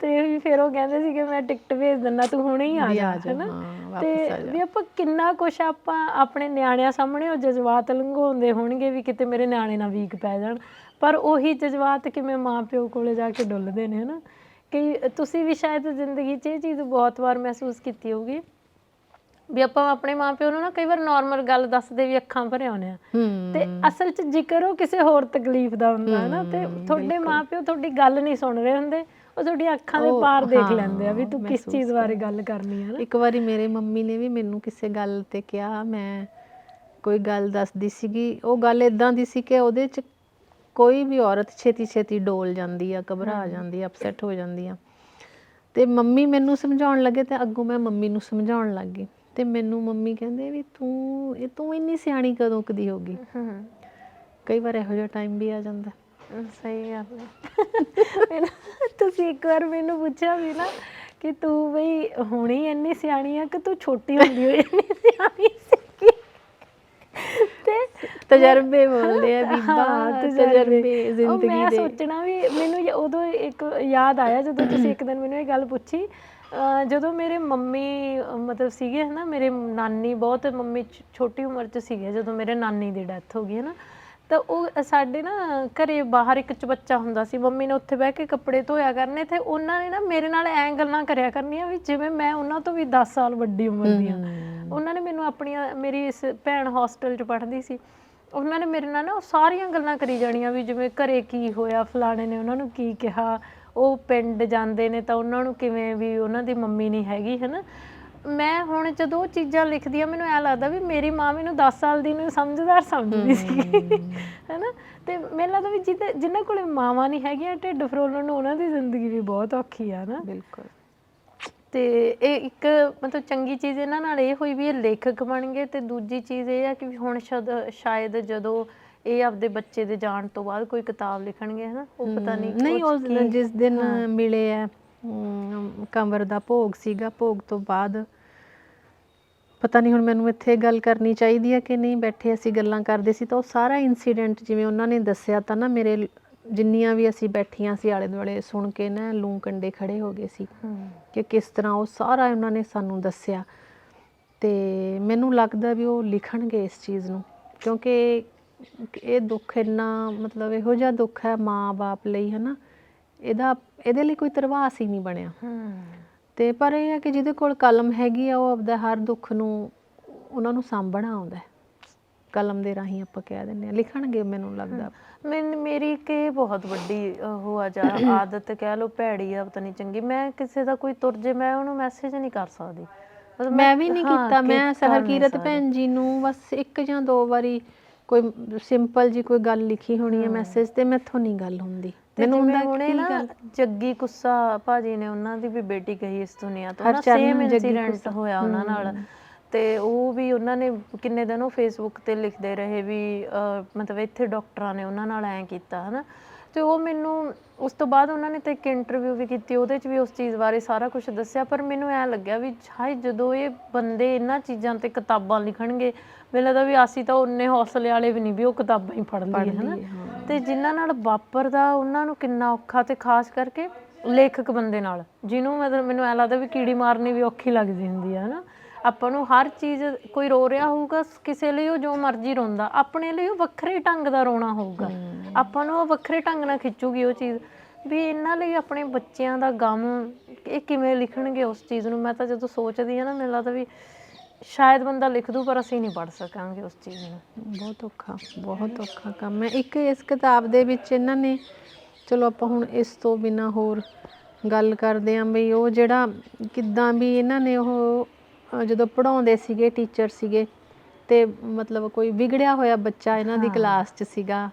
ਤੇ ਵੀ ਫਿਰ ਉਹ ਕਹਿੰਦੇ ਸੀ ਕਿ ਮੈਂ ਟਿਕਟ ਭੇਜ ਦਿੰਦਾ ਤੂੰ ਹੁਣੇ ਹੀ ਆ ਜਾ ਹੈਨਾ? ਤੇ। ਵੀ ਆਪਾਂ ਕਿੰਨਾ ਕੁਛ ਆਪਾਂ ਆਪਣੇ ਨਿਆਣਿਆਂ ਸਾਹਮਣੇ ਉਹ ਜਜ਼ਬਾਤ ਲੰਘਾਉਂਦੇ ਹੋਣਗੇ ਵੀ ਕਿਤੇ ਮੇਰੇ ਨਿਆਣੇ ਨਾ ਵੀਕ ਪੈ ਜਾਣ। ਪਰ ਉਹੀ ਜਜ਼ਬਾਤ ਕਿਵੇਂ ਮਾਪਿਓ ਕੋਲੇ ਜਾ ਕੇ ਡੁੱਲਦੇ ਨੇ ਹਨਾ? ਕਿ ਤੁਸੀਂ ਵੀ ਸ਼ਾਇਦ ਜ਼ਿੰਦਗੀ 'ਚ ਇਹ ਚੀਜ਼ ਬਹੁਤ ਵਾਰ ਮਹਿਸੂਸ ਕੀਤੀ ਹੋਊਗੀ ਵੀ ਆਪਾਂ ਆਪਣੇ ਮਾਪਿਓ ਨੂੰ ਨਾ ਕਈ ਵਾਰ ਨਾਰਮਲ ਗੱਲ ਦੱਸਦੇ ਵੀ ਅੱਖਾਂ ਭਰੇ ਆਉਂਦੇ ਆ। ਤੇ ਅਸਲ 'ਚ ਜ਼ਿਕਰ ਉਹ ਕਿਸੇ ਹੋਰ ਤਕਲੀਫ ਦਾ ਹੁੰਦਾ ਹੈ ਨਾ ਤੇ ਤੁਹਾਡੇ ਮਾਪਿਓ ਤੁਹਾਡੀ ਗੱਲ ਨਹੀਂ ਸੁਣ ਰਹੇ ਹੁੰਦੇ ਉਹ ਤੁਹਾਡੀਆਂ ਅੱਖਾਂ ਦੇ ਪਾਰ ਦੇਖ ਲੈਂਦੇ ਆ ਵੀ ਤੂੰ ਕਿਸ ਚੀਜ਼ ਬਾਰੇ ਗੱਲ ਕਰਨੀ ਹੈ ਨਾ। ਇੱਕ ਵਾਰੀ ਮੇਰੇ ਮੰਮੀ ਨੇ ਵੀ ਮੈਨੂੰ ਕਿਸੇ ਗੱਲ ਤੇ ਕਿਹਾ ਮੈਂ ਕੋਈ ਗੱਲ ਦੱਸਦੀ ਸੀਗੀ ਉਹ ਗੱਲ ਇਦਾਂ ਦੀ ਸੀ ਕਿ ਉਹਦੇ ਚ ਕੋਈ ਵੀ ਔਰਤ ਛੇਤੀ ਛੇਤੀ ਡੋਲ ਜਾਂਦੀ ਆ ਘਬਰਾ ਜਾਂਦੀ ਆ ਅਪਸੈਟ ਹੋ ਜਾਂਦੀ ਆ। ਤੇ ਮੰਮੀ ਮੈਨੂੰ ਸਮਝਾਉਣ ਲੱਗੇ ਤੇ ਅੱਗੋਂ ਮੈਂ ਮੰਮੀ ਨੂੰ ਸਮਝਾਉਣ ਲੱਗ ਗਈ। ਤੇ ਮੈਨੂੰ ਮੰਮੀ ਕਹਿੰਦੇ ਵੀ ਤੂੰ ਇਹ ਤੂੰ ਇੰਨੀ ਸਿਆਣੀ ਕਦੋਂ ਕਦੀ ਹੂੰ ਕਈ ਵਾਰ ਇਹੋ ਜਿਹਾ ਟਾਈਮ ਵੀ ਆ ਜਾਂਦਾ। ਸਹੀ ਗੱਲ ਹੈ <laughs> ਤੁਸੀਂ ਇੱਕ ਵਾਰ ਮੈਨੂੰ ਪੁੱਛਿਆ ਵੀ ਨਾ ਕਿ ਤੂੰ ਬਈ ਹੁਣੀ ਇੰਨੀ ਸਿਆਣੀ ਆ ਕਿ ਤੂੰ ਛੋਟੀ ਹੁੰਦੀ ਹੋਈ ਇੰਨੀ ਸਿਆਣੀ ਸੀ ਤੇ ਤਜਰਬੇ ਬੋਲਦੇ ਆ ਬੀਬਾ ਤਜਰਬੇ। ਜ਼ਿੰਦਗੀ ਮੈਂ ਦੇ। ਸੋਚਣਾ ਵੀ ਮੈਨੂੰ ਉਦੋਂ ਇੱਕ ਯਾਦ ਆਇਆ ਜਦੋਂ ਤੁਸੀਂ ਇੱਕ ਦਿਨ ਮੈਨੂੰ ਇਹ ਗੱਲ ਪੁੱਛੀ ਜਦੋਂ ਮੇਰੇ ਮੰਮੀ ਮਤਲਬ ਸੀਗੇ ਹਨਾ ਮੇਰੇ ਨਾਨੀ ਬਹੁਤ ਮੰਮੀ ਛੋਟੀ ਉਮਰ 'ਚ ਸੀਗੇ ਜਦੋਂ ਮੇਰੇ ਨਾਨੀ ਦੀ ਡੈਥ ਹੋ ਗਈ ਹਨਾ ਤਾਂ ਉਹ ਸਾਡੇ ਨਾ ਘਰੇ ਬਾਹਰ ਇੱਕ ਚਬੱਚਾ ਹੁੰਦਾ ਸੀ ਮੰਮੀ ਨੇ ਉੱਥੇ ਬਹਿ ਕੇ ਕੱਪੜੇ ਧੋਇਆ ਕਰਨੇ ਤੇ ਉਹਨਾਂ ਨੇ ਨਾ ਮੇਰੇ ਨਾਲ ਐਂ ਗੱਲਾਂ ਕਰਿਆ ਕਰਨੀਆਂ ਵੀ ਜਿਵੇਂ ਮੈਂ ਉਹਨਾਂ ਤੋਂ ਵੀ 10 ਸਾਲ ਵੱਡੀ ਉਮਰ ਦੀ ਆ ਉਹਨਾਂ ਨੇ ਮੈਨੂੰ ਆਪਣੀਆਂ ਮੇਰੀ ਇਸ ਭੈਣ ਹੌਸਟਲ 'ਚ ਪੜ੍ਹਦੀ ਸੀ ਉਹਨਾਂ ਨੇ ਮੇਰੇ ਨਾਲ ਨਾ ਉਹ ਸਾਰੀਆਂ ਗੱਲਾਂ ਕਰੀ ਜਾਣੀਆਂ ਵੀ ਜਿਵੇਂ ਘਰੇ ਕੀ ਹੋਇਆ ਫਲਾਣੇ ਨੇ ਉਹਨਾਂ ਨੂੰ ਕੀ ਕਿਹਾ ਉਹ ਪਿੰਡ ਜਾਂਦੇ ਨੇ ਤਾਂ ਉਹਨਾਂ ਨੂੰ ਕਿਵੇਂ ਵੀ ਉਹਨਾਂ ਦੀ ਮੰਮੀ ਨਹੀਂ ਹੈਗੀ ਹਨਾ? ਮੈਂ ਹੁਣ ਜਦੋਂ ਉਹ ਚੀਜ਼ਾਂ ਲਿਖਦੀ ਆ ਮੈਨੂੰ ਐ ਲੱਗਦਾ ਵੀ ਮੇਰੀ ਮਾਂ ਮੈਨੂੰ 10 ਸਾਲ ਦੀ ਨੂੰ ਸਮਝਦਾਰ ਸਮਝਦੀ ਸੀ ਹਨਾ? ਤੇ ਮੈਨੂੰ ਲੱਗਦਾ ਵੀ ਜਿਹਦੇ ਜਿਨ੍ਹਾਂ ਕੋਲੇ ਮਾਵਾਂ ਨਹੀਂ ਹੈਗੀਆਂ ਢਿੱਡ ਫਰੋਲਣ ਨੂੰ ਉਹਨਾਂ ਦੀ ਜ਼ਿੰਦਗੀ ਵੀ ਬਹੁਤ ਔਖੀ ਆ ਨਾ ਬਿਲਕੁਲ। ਤੇ ਇਹ ਇੱਕ ਮਤਲਬ ਚੰਗੀ ਚੀਜ਼ ਇਹਨਾਂ ਨਾਲ ਇਹ ਹੋਈ ਵੀ ਇਹ ਲੇਖਕ ਬਣ ਗਏ ਤੇ ਦੂਜੀ ਚੀਜ਼ ਇਹ ਆ ਕਿ ਹੁਣ ਸ਼ਾਇਦ ਜਦੋਂ ਇਹ ਆਪਦੇ ਬੱਚੇ ਦੇ ਜਾਣ ਤੋਂ ਬਾਅਦ ਕੋਈ ਕਿਤਾਬ ਲਿਖਣਗੇ ਹਨਾ? ਉਹ ਪਤਾ ਨਹੀਂ ਨਹੀਂ ਉਹ ਉਸ ਕੀ- ਜਿਸ ਦਿਨ ਮਿਲੇ ਆ ਅਮ, ਕੰਵਰ ਦਾ ਭੋਗ ਸੀਗਾ ਭੋਗ ਤੋਂ ਬਾਅਦ। ਪਤਾ ਨਹੀਂ ਹੁਣ ਮੈਨੂੰ ਇੱਥੇ ਗੱਲ ਕਰਨੀ ਚਾਹੀਦੀ ਹੈ ਕਿ ਨਹੀਂ ਬੈਠੇ ਅਸੀਂ ਗੱਲਾਂ ਕਰਦੇ ਸੀ ਤਾਂ ਉਹ ਸਾਰਾ ਇਨਸੀਡੈਂਟ ਜਿਵੇਂ ਉਹਨਾਂ ਨੇ ਦੱਸਿਆ ਤਾਂ ਨਾ ਮੇਰੇ ਲ- ਜਿੰਨੀਆਂ ਵੀ ਅਸੀਂ ਬੈਠੀਆਂ ਸੀ ਆਲੇ ਦੁਆਲੇ ਸੁਣ ਕੇ ਨਾ ਲੂੰ ਕੰਡੇ ਖੜੇ ਹੋ ਗਏ ਸੀ ਹਮ, ਕਿ ਕਿਸ ਤਰ੍ਹਾਂ ਉਹ ਸਾਰਾ ਉਹਨਾਂ ਨੇ ਸਾਨੂੰ ਦੱਸਿਆ। ਤੇ ਮੈਨੂੰ ਲੱਗਦਾ ਵੀ ਉਹ ਲਿਖਣਗੇ ਇਸ ਚੀਜ਼ ਨੂੰ ਕਿਉਂਕਿ ਇਹ ਦੁੱਖ ਇੰਨਾ ਮਤਲਬ ਇਹੋ ਜਿਹਾ ਦੁੱਖ ਹੈ ਮਾਂ-ਬਾਪ ਲਈ ਹਨਾ? ਇਹਦਾ ਇਹਦੇ ਲਈ ਕੋਈ ਤਰਵਾਸ ਹੀ ਨਹੀਂ ਬਣਿਆ। ਤੇ ਪਰ ਇਹ ਹੈ ਕਿ ਜਿਹਦੇ ਕੋਲ ਕਲਮ ਹੈਗੀ ਆ ਉਹ ਆਪਦਾ ਹਰ ਦੁੱਖ ਨੂੰ ਉਹਨਾਂ ਨੂੰ ਸਾਂਭਣਾ ਆਉਂਦਾ ਹੈ। ਕਲਮ ਦੇ ਰਾਹੀਂ ਆਪਾਂ ਕਹਿ ਦਿੰਦੇ ਆ ਲਿਖਣਗੇ ਮੈਨੂੰ ਲੱਗਦਾ। ਮੈਨ ਮੇਰੀ ਕਿ ਬਹੁਤ ਵੱਡੀ ਉਹ ਆ ਜਾ <coughs> ਆਦਤ ਕਹਿ ਲੋ ਭੈੜੀ ਆ ਪਤਾ ਨਹੀਂ ਚੰਗੀ। ਮੈਂ ਕਿਸੇ ਦਾ ਕੋਈ ਤੁਰ ਜੇ ਮੈਂ ਉਹਨੂੰ ਮੈਸੇਜ ਨਹੀਂ ਕਰ ਸਕਦੀ। ਮੈਂ ਵੀ ਨਹੀਂ ਕੀਤਾ। ਮੈਂ ਸਹਰਕੀਰਤ। ਭੈਣ ਜੀ ਨੂੰ ਬਸ ਇੱਕ ਜਾਂ ਦੋ ਵਾਰੀ ਕੋਈ ਸਿੰਪਲ ਜੀ ਕੋਈ ਗੱਲ ਲਿਖੀ ਹੋਣੀ ਹੈ ਮੈਸੇਜ ਤੇ ਮੈਥੋਂ ਨਹੀਂ ਗੱਲ ਹੁੰਦੀ। ਮੈਨੂੰ ਹੁੰਦਾ ਹੁਣੇ ਕੀ ਨਾ ਗੱਲ? ਜੱਗੀ ਕੁੱਸਾ ਭਾਜੀ ਨੇ ਉਹਨਾਂ ਦੀ ਵੀ ਬੇਟੀ ਗਈ ਇਸ ਦੁਨੀਆ ਤੋਂ। ਨਾ ਸੇਮ ਇਨਸੀਡੈਂਟ। ਹੋਇਆ ਉਹਨਾਂ ਨਾਲ। ਤੇ ਉਹ ਵੀ ਉਹਨਾਂ ਨੇ ਕਿੰਨੇ ਦਿਨ ਉਹ ਫੇਸਬੁੱਕ ਤੇ ਲਿਖਦੇ ਰਹੇ ਵੀ ਮਤਲਬ ਇੱਥੇ ਡਾਕਟਰਾਂ ਨੇ ਉਹਨਾਂ ਨਾਲ ਐਂ ਕੀਤਾ ਹਨਾ? ਤੇ ਉਹ ਮੈਨੂੰ ਉਸ ਤੋਂ ਬਾਅਦ ਉਹਨਾਂ ਨੇ ਤੇ ਇੱਕ ਇੰਟਰਵਿਊ ਵੀ ਕੀਤੀ ਉਹਦੇ 'ਚ ਵੀ ਉਸ ਚੀਜ਼ ਬਾਰੇ ਸਾਰਾ ਕੁਝ ਦੱਸਿਆ ਪਰ ਮੈਨੂੰ ਐ ਲੱਗਿਆ ਵੀ ਹਾਏ ਜਦੋਂ ਇਹ ਬੰਦੇ ਇਹਨਾਂ ਚੀਜ਼ਾਂ ਤੇ ਕਿਤਾਬਾਂ ਲਿਖਣਗੇ ਮੈਨੂੰ ਲੱਗਦਾ ਵੀ ਅਸੀਂ ਤਾਂ ਉਨੇ ਹੌਸਲੇ ਵਾਲੇ ਵੀ ਨਹੀਂ ਵੀ ਉਹ ਕਿਤਾਬਾਂ ਹੀ ਪੜ੍ਹ ਲਈਏ ਹਨਾ? ਤੇ ਜਿਨ੍ਹਾਂ ਨਾਲ ਵਾਪਰਦਾ ਉਹਨਾਂ ਨੂੰ ਕਿੰਨਾ ਔਖਾ ਤੇ ਖਾਸ ਕਰਕੇ ਲੇਖਕ ਬੰਦੇ ਨਾਲ ਜਿਹਨੂੰ ਮਤਲਬ ਮੈਨੂੰ ਐ ਲੱਗਦਾ ਵੀ ਕੀੜੀ ਮਾਰਨੀ ਵੀ ਔਖੀ ਲੱਗਦੀ ਹੁੰਦੀ ਹੈ ਹਨਾ? ਆਪਾਂ ਨੂੰ ਹਰ ਚੀਜ਼ ਕੋਈ ਰੋ ਰਿਹਾ ਹੋਊਗਾ ਕਿਸੇ ਲਈ ਉਹ ਜੋ ਮਰਜ਼ੀ ਰੋਂਦਾ ਆਪਣੇ ਲਈ ਉਹ ਵੱਖਰੇ ਢੰਗ ਦਾ ਰੋਣਾ ਹੋਊਗਾ। ਆਪਾਂ ਨੂੰ ਉਹ ਵੱਖਰੇ ਢੰਗ ਨਾਲ ਖਿੱਚੂਗੀ ਉਹ ਚੀਜ਼। ਵੀ ਇਹਨਾਂ ਲਈ ਆਪਣੇ ਬੱਚਿਆਂ ਦਾ ਗਮ ਇਹ ਕਿਵੇਂ ਲਿਖਣਗੇ ਉਸ ਚੀਜ਼ ਨੂੰ? ਮੈਂ ਤਾਂ ਜਦੋਂ ਸੋਚਦੀ ਹਾਂ ਨਾ ਮੈਨੂੰ ਲੱਗਦਾ ਵੀ ਸ਼ਾਇਦ ਬੰਦਾ ਲਿਖ ਦੂ ਪਰ ਅਸੀਂ ਨਹੀਂ ਪੜ ਸਕਾਂਗੇ ਉਸ ਚੀਜ਼ ਨੂੰ। ਬਹੁਤ ਔਖਾ ਬਹੁਤ ਔਖਾ ਕੰਮ ਹੈ। ਇੱਕ ਇਸ ਕਿਤਾਬ ਦੇ ਵਿੱਚ ਇਹਨਾਂ ਨੇ ਚਲੋ ਆਪਾਂ ਹੁਣ ਇਸ ਤੋਂ ਬਿਨਾ ਹੋਰ ਗੱਲ ਕਰਦੇ ਆਂ ਬਈ ਉਹ ਜਿਹੜਾ ਕਿੱਦਾਂ ਵੀ ਇਹਨਾਂ ਨੇ ਉਹ ਜਦੋਂ ਪੜਾਉਂਦੇ ਸੀਗੇ ਟੀਚਰ ਸੀਗੇ ਤੇ ਮਤਲਬ ਕੋਈ ਵਿਗੜਿਆ ਹੋਇਆ ਬੱਚਾ ਇਹਨਾਂ ਦੀ ਕਲਾਸ 'ਚ ਸੀਗਾ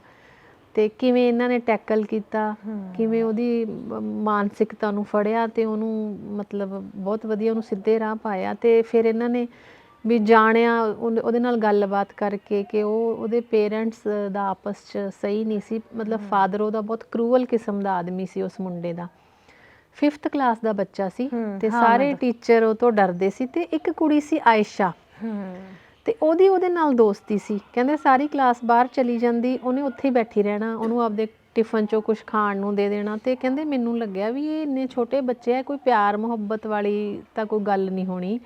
ਤੇ ਕਿਵੇਂ ਇਹਨਾਂ ਨੇ ਟੈਕਲ ਕੀਤਾ ਕਿਵੇਂ ਉਹਦੀ ਮ- ਮਾਨਸਿਕਤਾ ਨੂੰ ਫੜਿਆ ਤੇ ਉਹਨੂੰ ਮਤਲਬ ਬਹੁਤ ਵਧੀਆ ਉਹਨੂੰ ਸਿੱਧੇ ਰਾਹ ਪਾਇਆ ਤੇ ਫਿਰ ਇਹਨਾਂ ਨੇ ਵੀ ਜਾਣਿਆ ਉਹਨ- ਉਹਦੇ ਨਾਲ ਗੱਲਬਾਤ ਕਰਕੇ ਕਿ ਉਹ ਉਹਦੇ ਪੇਰੈਂਟਸ ਦਾ ਆਪਸ 'ਚ ਸਹੀ ਨਹੀਂ ਸੀ ਮਤਲਬ ਫਾਦਰ ਉਹਦਾ ਬਹੁਤ ਕਰੂਅਲ ਕਿਸਮ ਦਾ ਆਦਮੀ ਸੀ ਉਸ ਮੁੰਡੇ ਦਾ। 5th ਕਲਾਸ ਦਾ ਬੱਚਾ ਸੀ ਤੇ ਸਾਰੇ ਟੀਚਰ ਉਹ ਤੋਂ ਡਰਦੇ ਸੀ ਤੇ ਇੱਕ ਕੁੜੀ ਸੀ ਆਇਸ਼ਾ। ਤੇ ਉਹਦੀ ਉਹਦੇ ਨਾਲ ਦੋਸਤੀ ਸੀ। ਕਹਿੰਦੇ ਸਾਰੀ ਕਲਾਸ ਬਾਹਰ ਚਲੀ ਜਾਂਦੀ ਉਹਨੇ ਉੱਥੇ ਹੀ ਬੈਠੀ ਰਹਿਣਾ ਉਹਨੂੰ ਆਪਦੇ ਟਿਫਨ ਚੋਂ ਕੁਝ ਖਾਣ ਨੂੰ ਦੇ ਦੇਣਾ ਤੇ ਕਹਿੰਦੇ ਮੈਨੂੰ ਲੱਗਿਆ ਵੀ ਇਹ ਇੰਨੇ ਛੋਟੇ ਬੱਚੇ ਆ ਕੋਈ ਪਿਆਰ ਮੁਹੱਬਤ ਵਾਲੀ ਤਾਂ ਕੋਈ ਗੱਲ ਨਹੀਂ ਹੋਣੀ।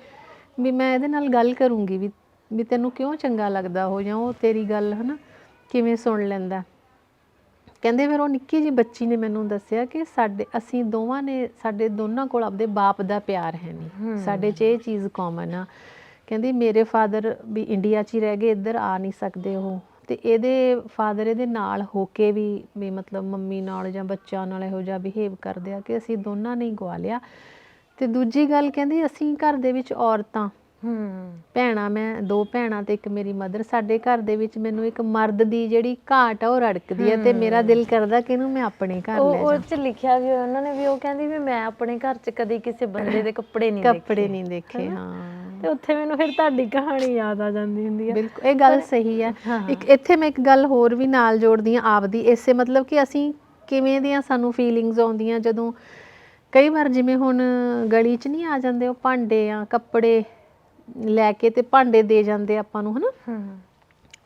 ਵੀ ਮੈਂ ਇਹਦੇ ਨਾਲ ਗੱਲ ਕਰੂੰਗੀ ਵੀ ਵੀ ਤੈਨੂੰ ਕਿਉਂ ਚੰਗਾ ਲੱਗਦਾ ਹੋ ਜਾਂ ਉਹ ਤੇਰੀ ਗੱਲ ਹਨਾ? ਕਿਵੇਂ ਸੁਣ ਲੈਂਦਾ? ਕਹਿੰਦੇ ਫਿਰ ਉਹ ਨਿੱਕੀ ਜੀ ਬੱਚੀ ਨੇ ਮੈਨੂੰ ਦੱਸਿਆ ਕਿ ਸਾਡੇ ਅਸੀਂ ਦੋਵਾਂ ਨੇ ਸਾਡੇ ਦੋਨਾਂ ਕੋਲ ਆਪਦੇ ਬਾਪ ਦਾ ਪਿਆਰ ਹੈ ਨਹੀਂ। ਸਾਡੇ 'ਚ ਇਹ ਚੀਜ਼ ਕਾਮਨ ਆ। ਕਹਿੰਦੀ ਮੇਰੇ ਫਾਦਰ ਵੀ ਇੰਡੀਆ 'ਚ ਹੀ ਰਹਿ ਗਏ ਇੱਧਰ ਆ ਨਹੀਂ ਸਕਦੇ ਉਹ। ਤੇ ਇਹਦੇ ਫਾਦਰ ਇਹਦੇ ਨਾਲ ਹੋ ਕੇ ਵੀ ਵੀ ਮਤਲਬ ਮੰਮੀ ਨਾਲ ਜਾਂ ਬੱਚਿਆਂ ਨਾਲ ਇਹੋ ਜਿਹਾ ਬਿਹੇਵ ਕਰਦੇ ਆ ਕਿ ਅਸੀਂ ਦੋਨਾਂ ਨੇ ਹੀ ਗਵਾ ਲਿਆ। ਤੇ ਦੂਜੀ ਗੱਲ ਕਹਿੰਦੀ ਅਸੀਂ ਘਰ ਦੇ ਵਿੱਚ ਔਰਤਾਂ ਹੂੰ ਭੈਣਾਂ ਮੈਂ ਦੋ ਭੈਣਾਂ ਤੇ ਇੱਕ ਮੇਰੀ ਮਦਰ ਸਾਡੇ ਘਰ ਦੇ ਵਿੱਚ ਮੈਨੂੰ ਇੱਕ ਮਰਦ ਦੀ ਜਿਹੜੀ ਘਾਟ ਆ ਉਹ ਰੜਕਦੀ ਹੈ ਤੇ ਮੇਰਾ ਦਿਲ ਕਰਦਾ ਕਿ ਇਹਨੂੰ ਮੈਂ ਆਪਣੇ ਘਰ ਉਹ ਲੈ ਉਹ ਜਾ ਚ ਲਿਖਿਆ ਵੀ ਹੋਇਆ ਉਹਨਾਂ ਨੇ ਵੀ ਉਹ ਕਹਿੰਦੀ ਵੀ ਮੈਂ ਆਪਣੇ ਘਰ ਚ ਕਦੀ ਕਿਸੇ ਬੰਦੇ ਦੇ ਕੱਪੜੇ ਨਹੀਂ ਦੇਖੇ। ਕੱਪੜੇ ਨਹੀਂ ਦੇਖੇ ਹਾਂ। ਤੇ ਉੱਥੇ ਮੈਨੂੰ ਫਿਰ ਤੁਹਾਡੀ ਕਹਾਣੀ ਯਾਦ ਆ ਜਾਂਦੀ ਹੁੰਦੀ ਆ। ਬਿਲਕੁਲ ਇਹ ਗੱਲ ਸਹੀ ਹੈ। ਇੱਕ ਇੱਥੇ ਮੈਂ ਇੱਕ ਗੱਲ ਹੋਰ ਵੀ ਨਾਲ ਜੋੜਦੀ ਹਾਂ ਆਪਦੀ ਇਸੇ ਮਤਲਬ ਕਿ ਅਸੀਂ ਕਿਵੇਂ ਦੀਆਂ ਸਾਨੂੰ ਫੀਲਿੰਗਸ ਆਉਂਦੀਆਂ ਜਦੋਂ ਕਈ ਵਾਰ ਜਿਵੇਂ ਹੁਣ ਗਲੀ 'ਚ ਨਹੀਂ ਆ ਜਾਂਦੇ ਉਹ ਭਾਂਡੇ ਆ ਕੱਪੜੇ ਲੈ ਕੇ ਤੇ ਭਾਂਡੇ ਦੇ ਜਾਂਦੇ ਆਪਾਂ ਨੂੰ ਹਨਾ? ਹੂੰ।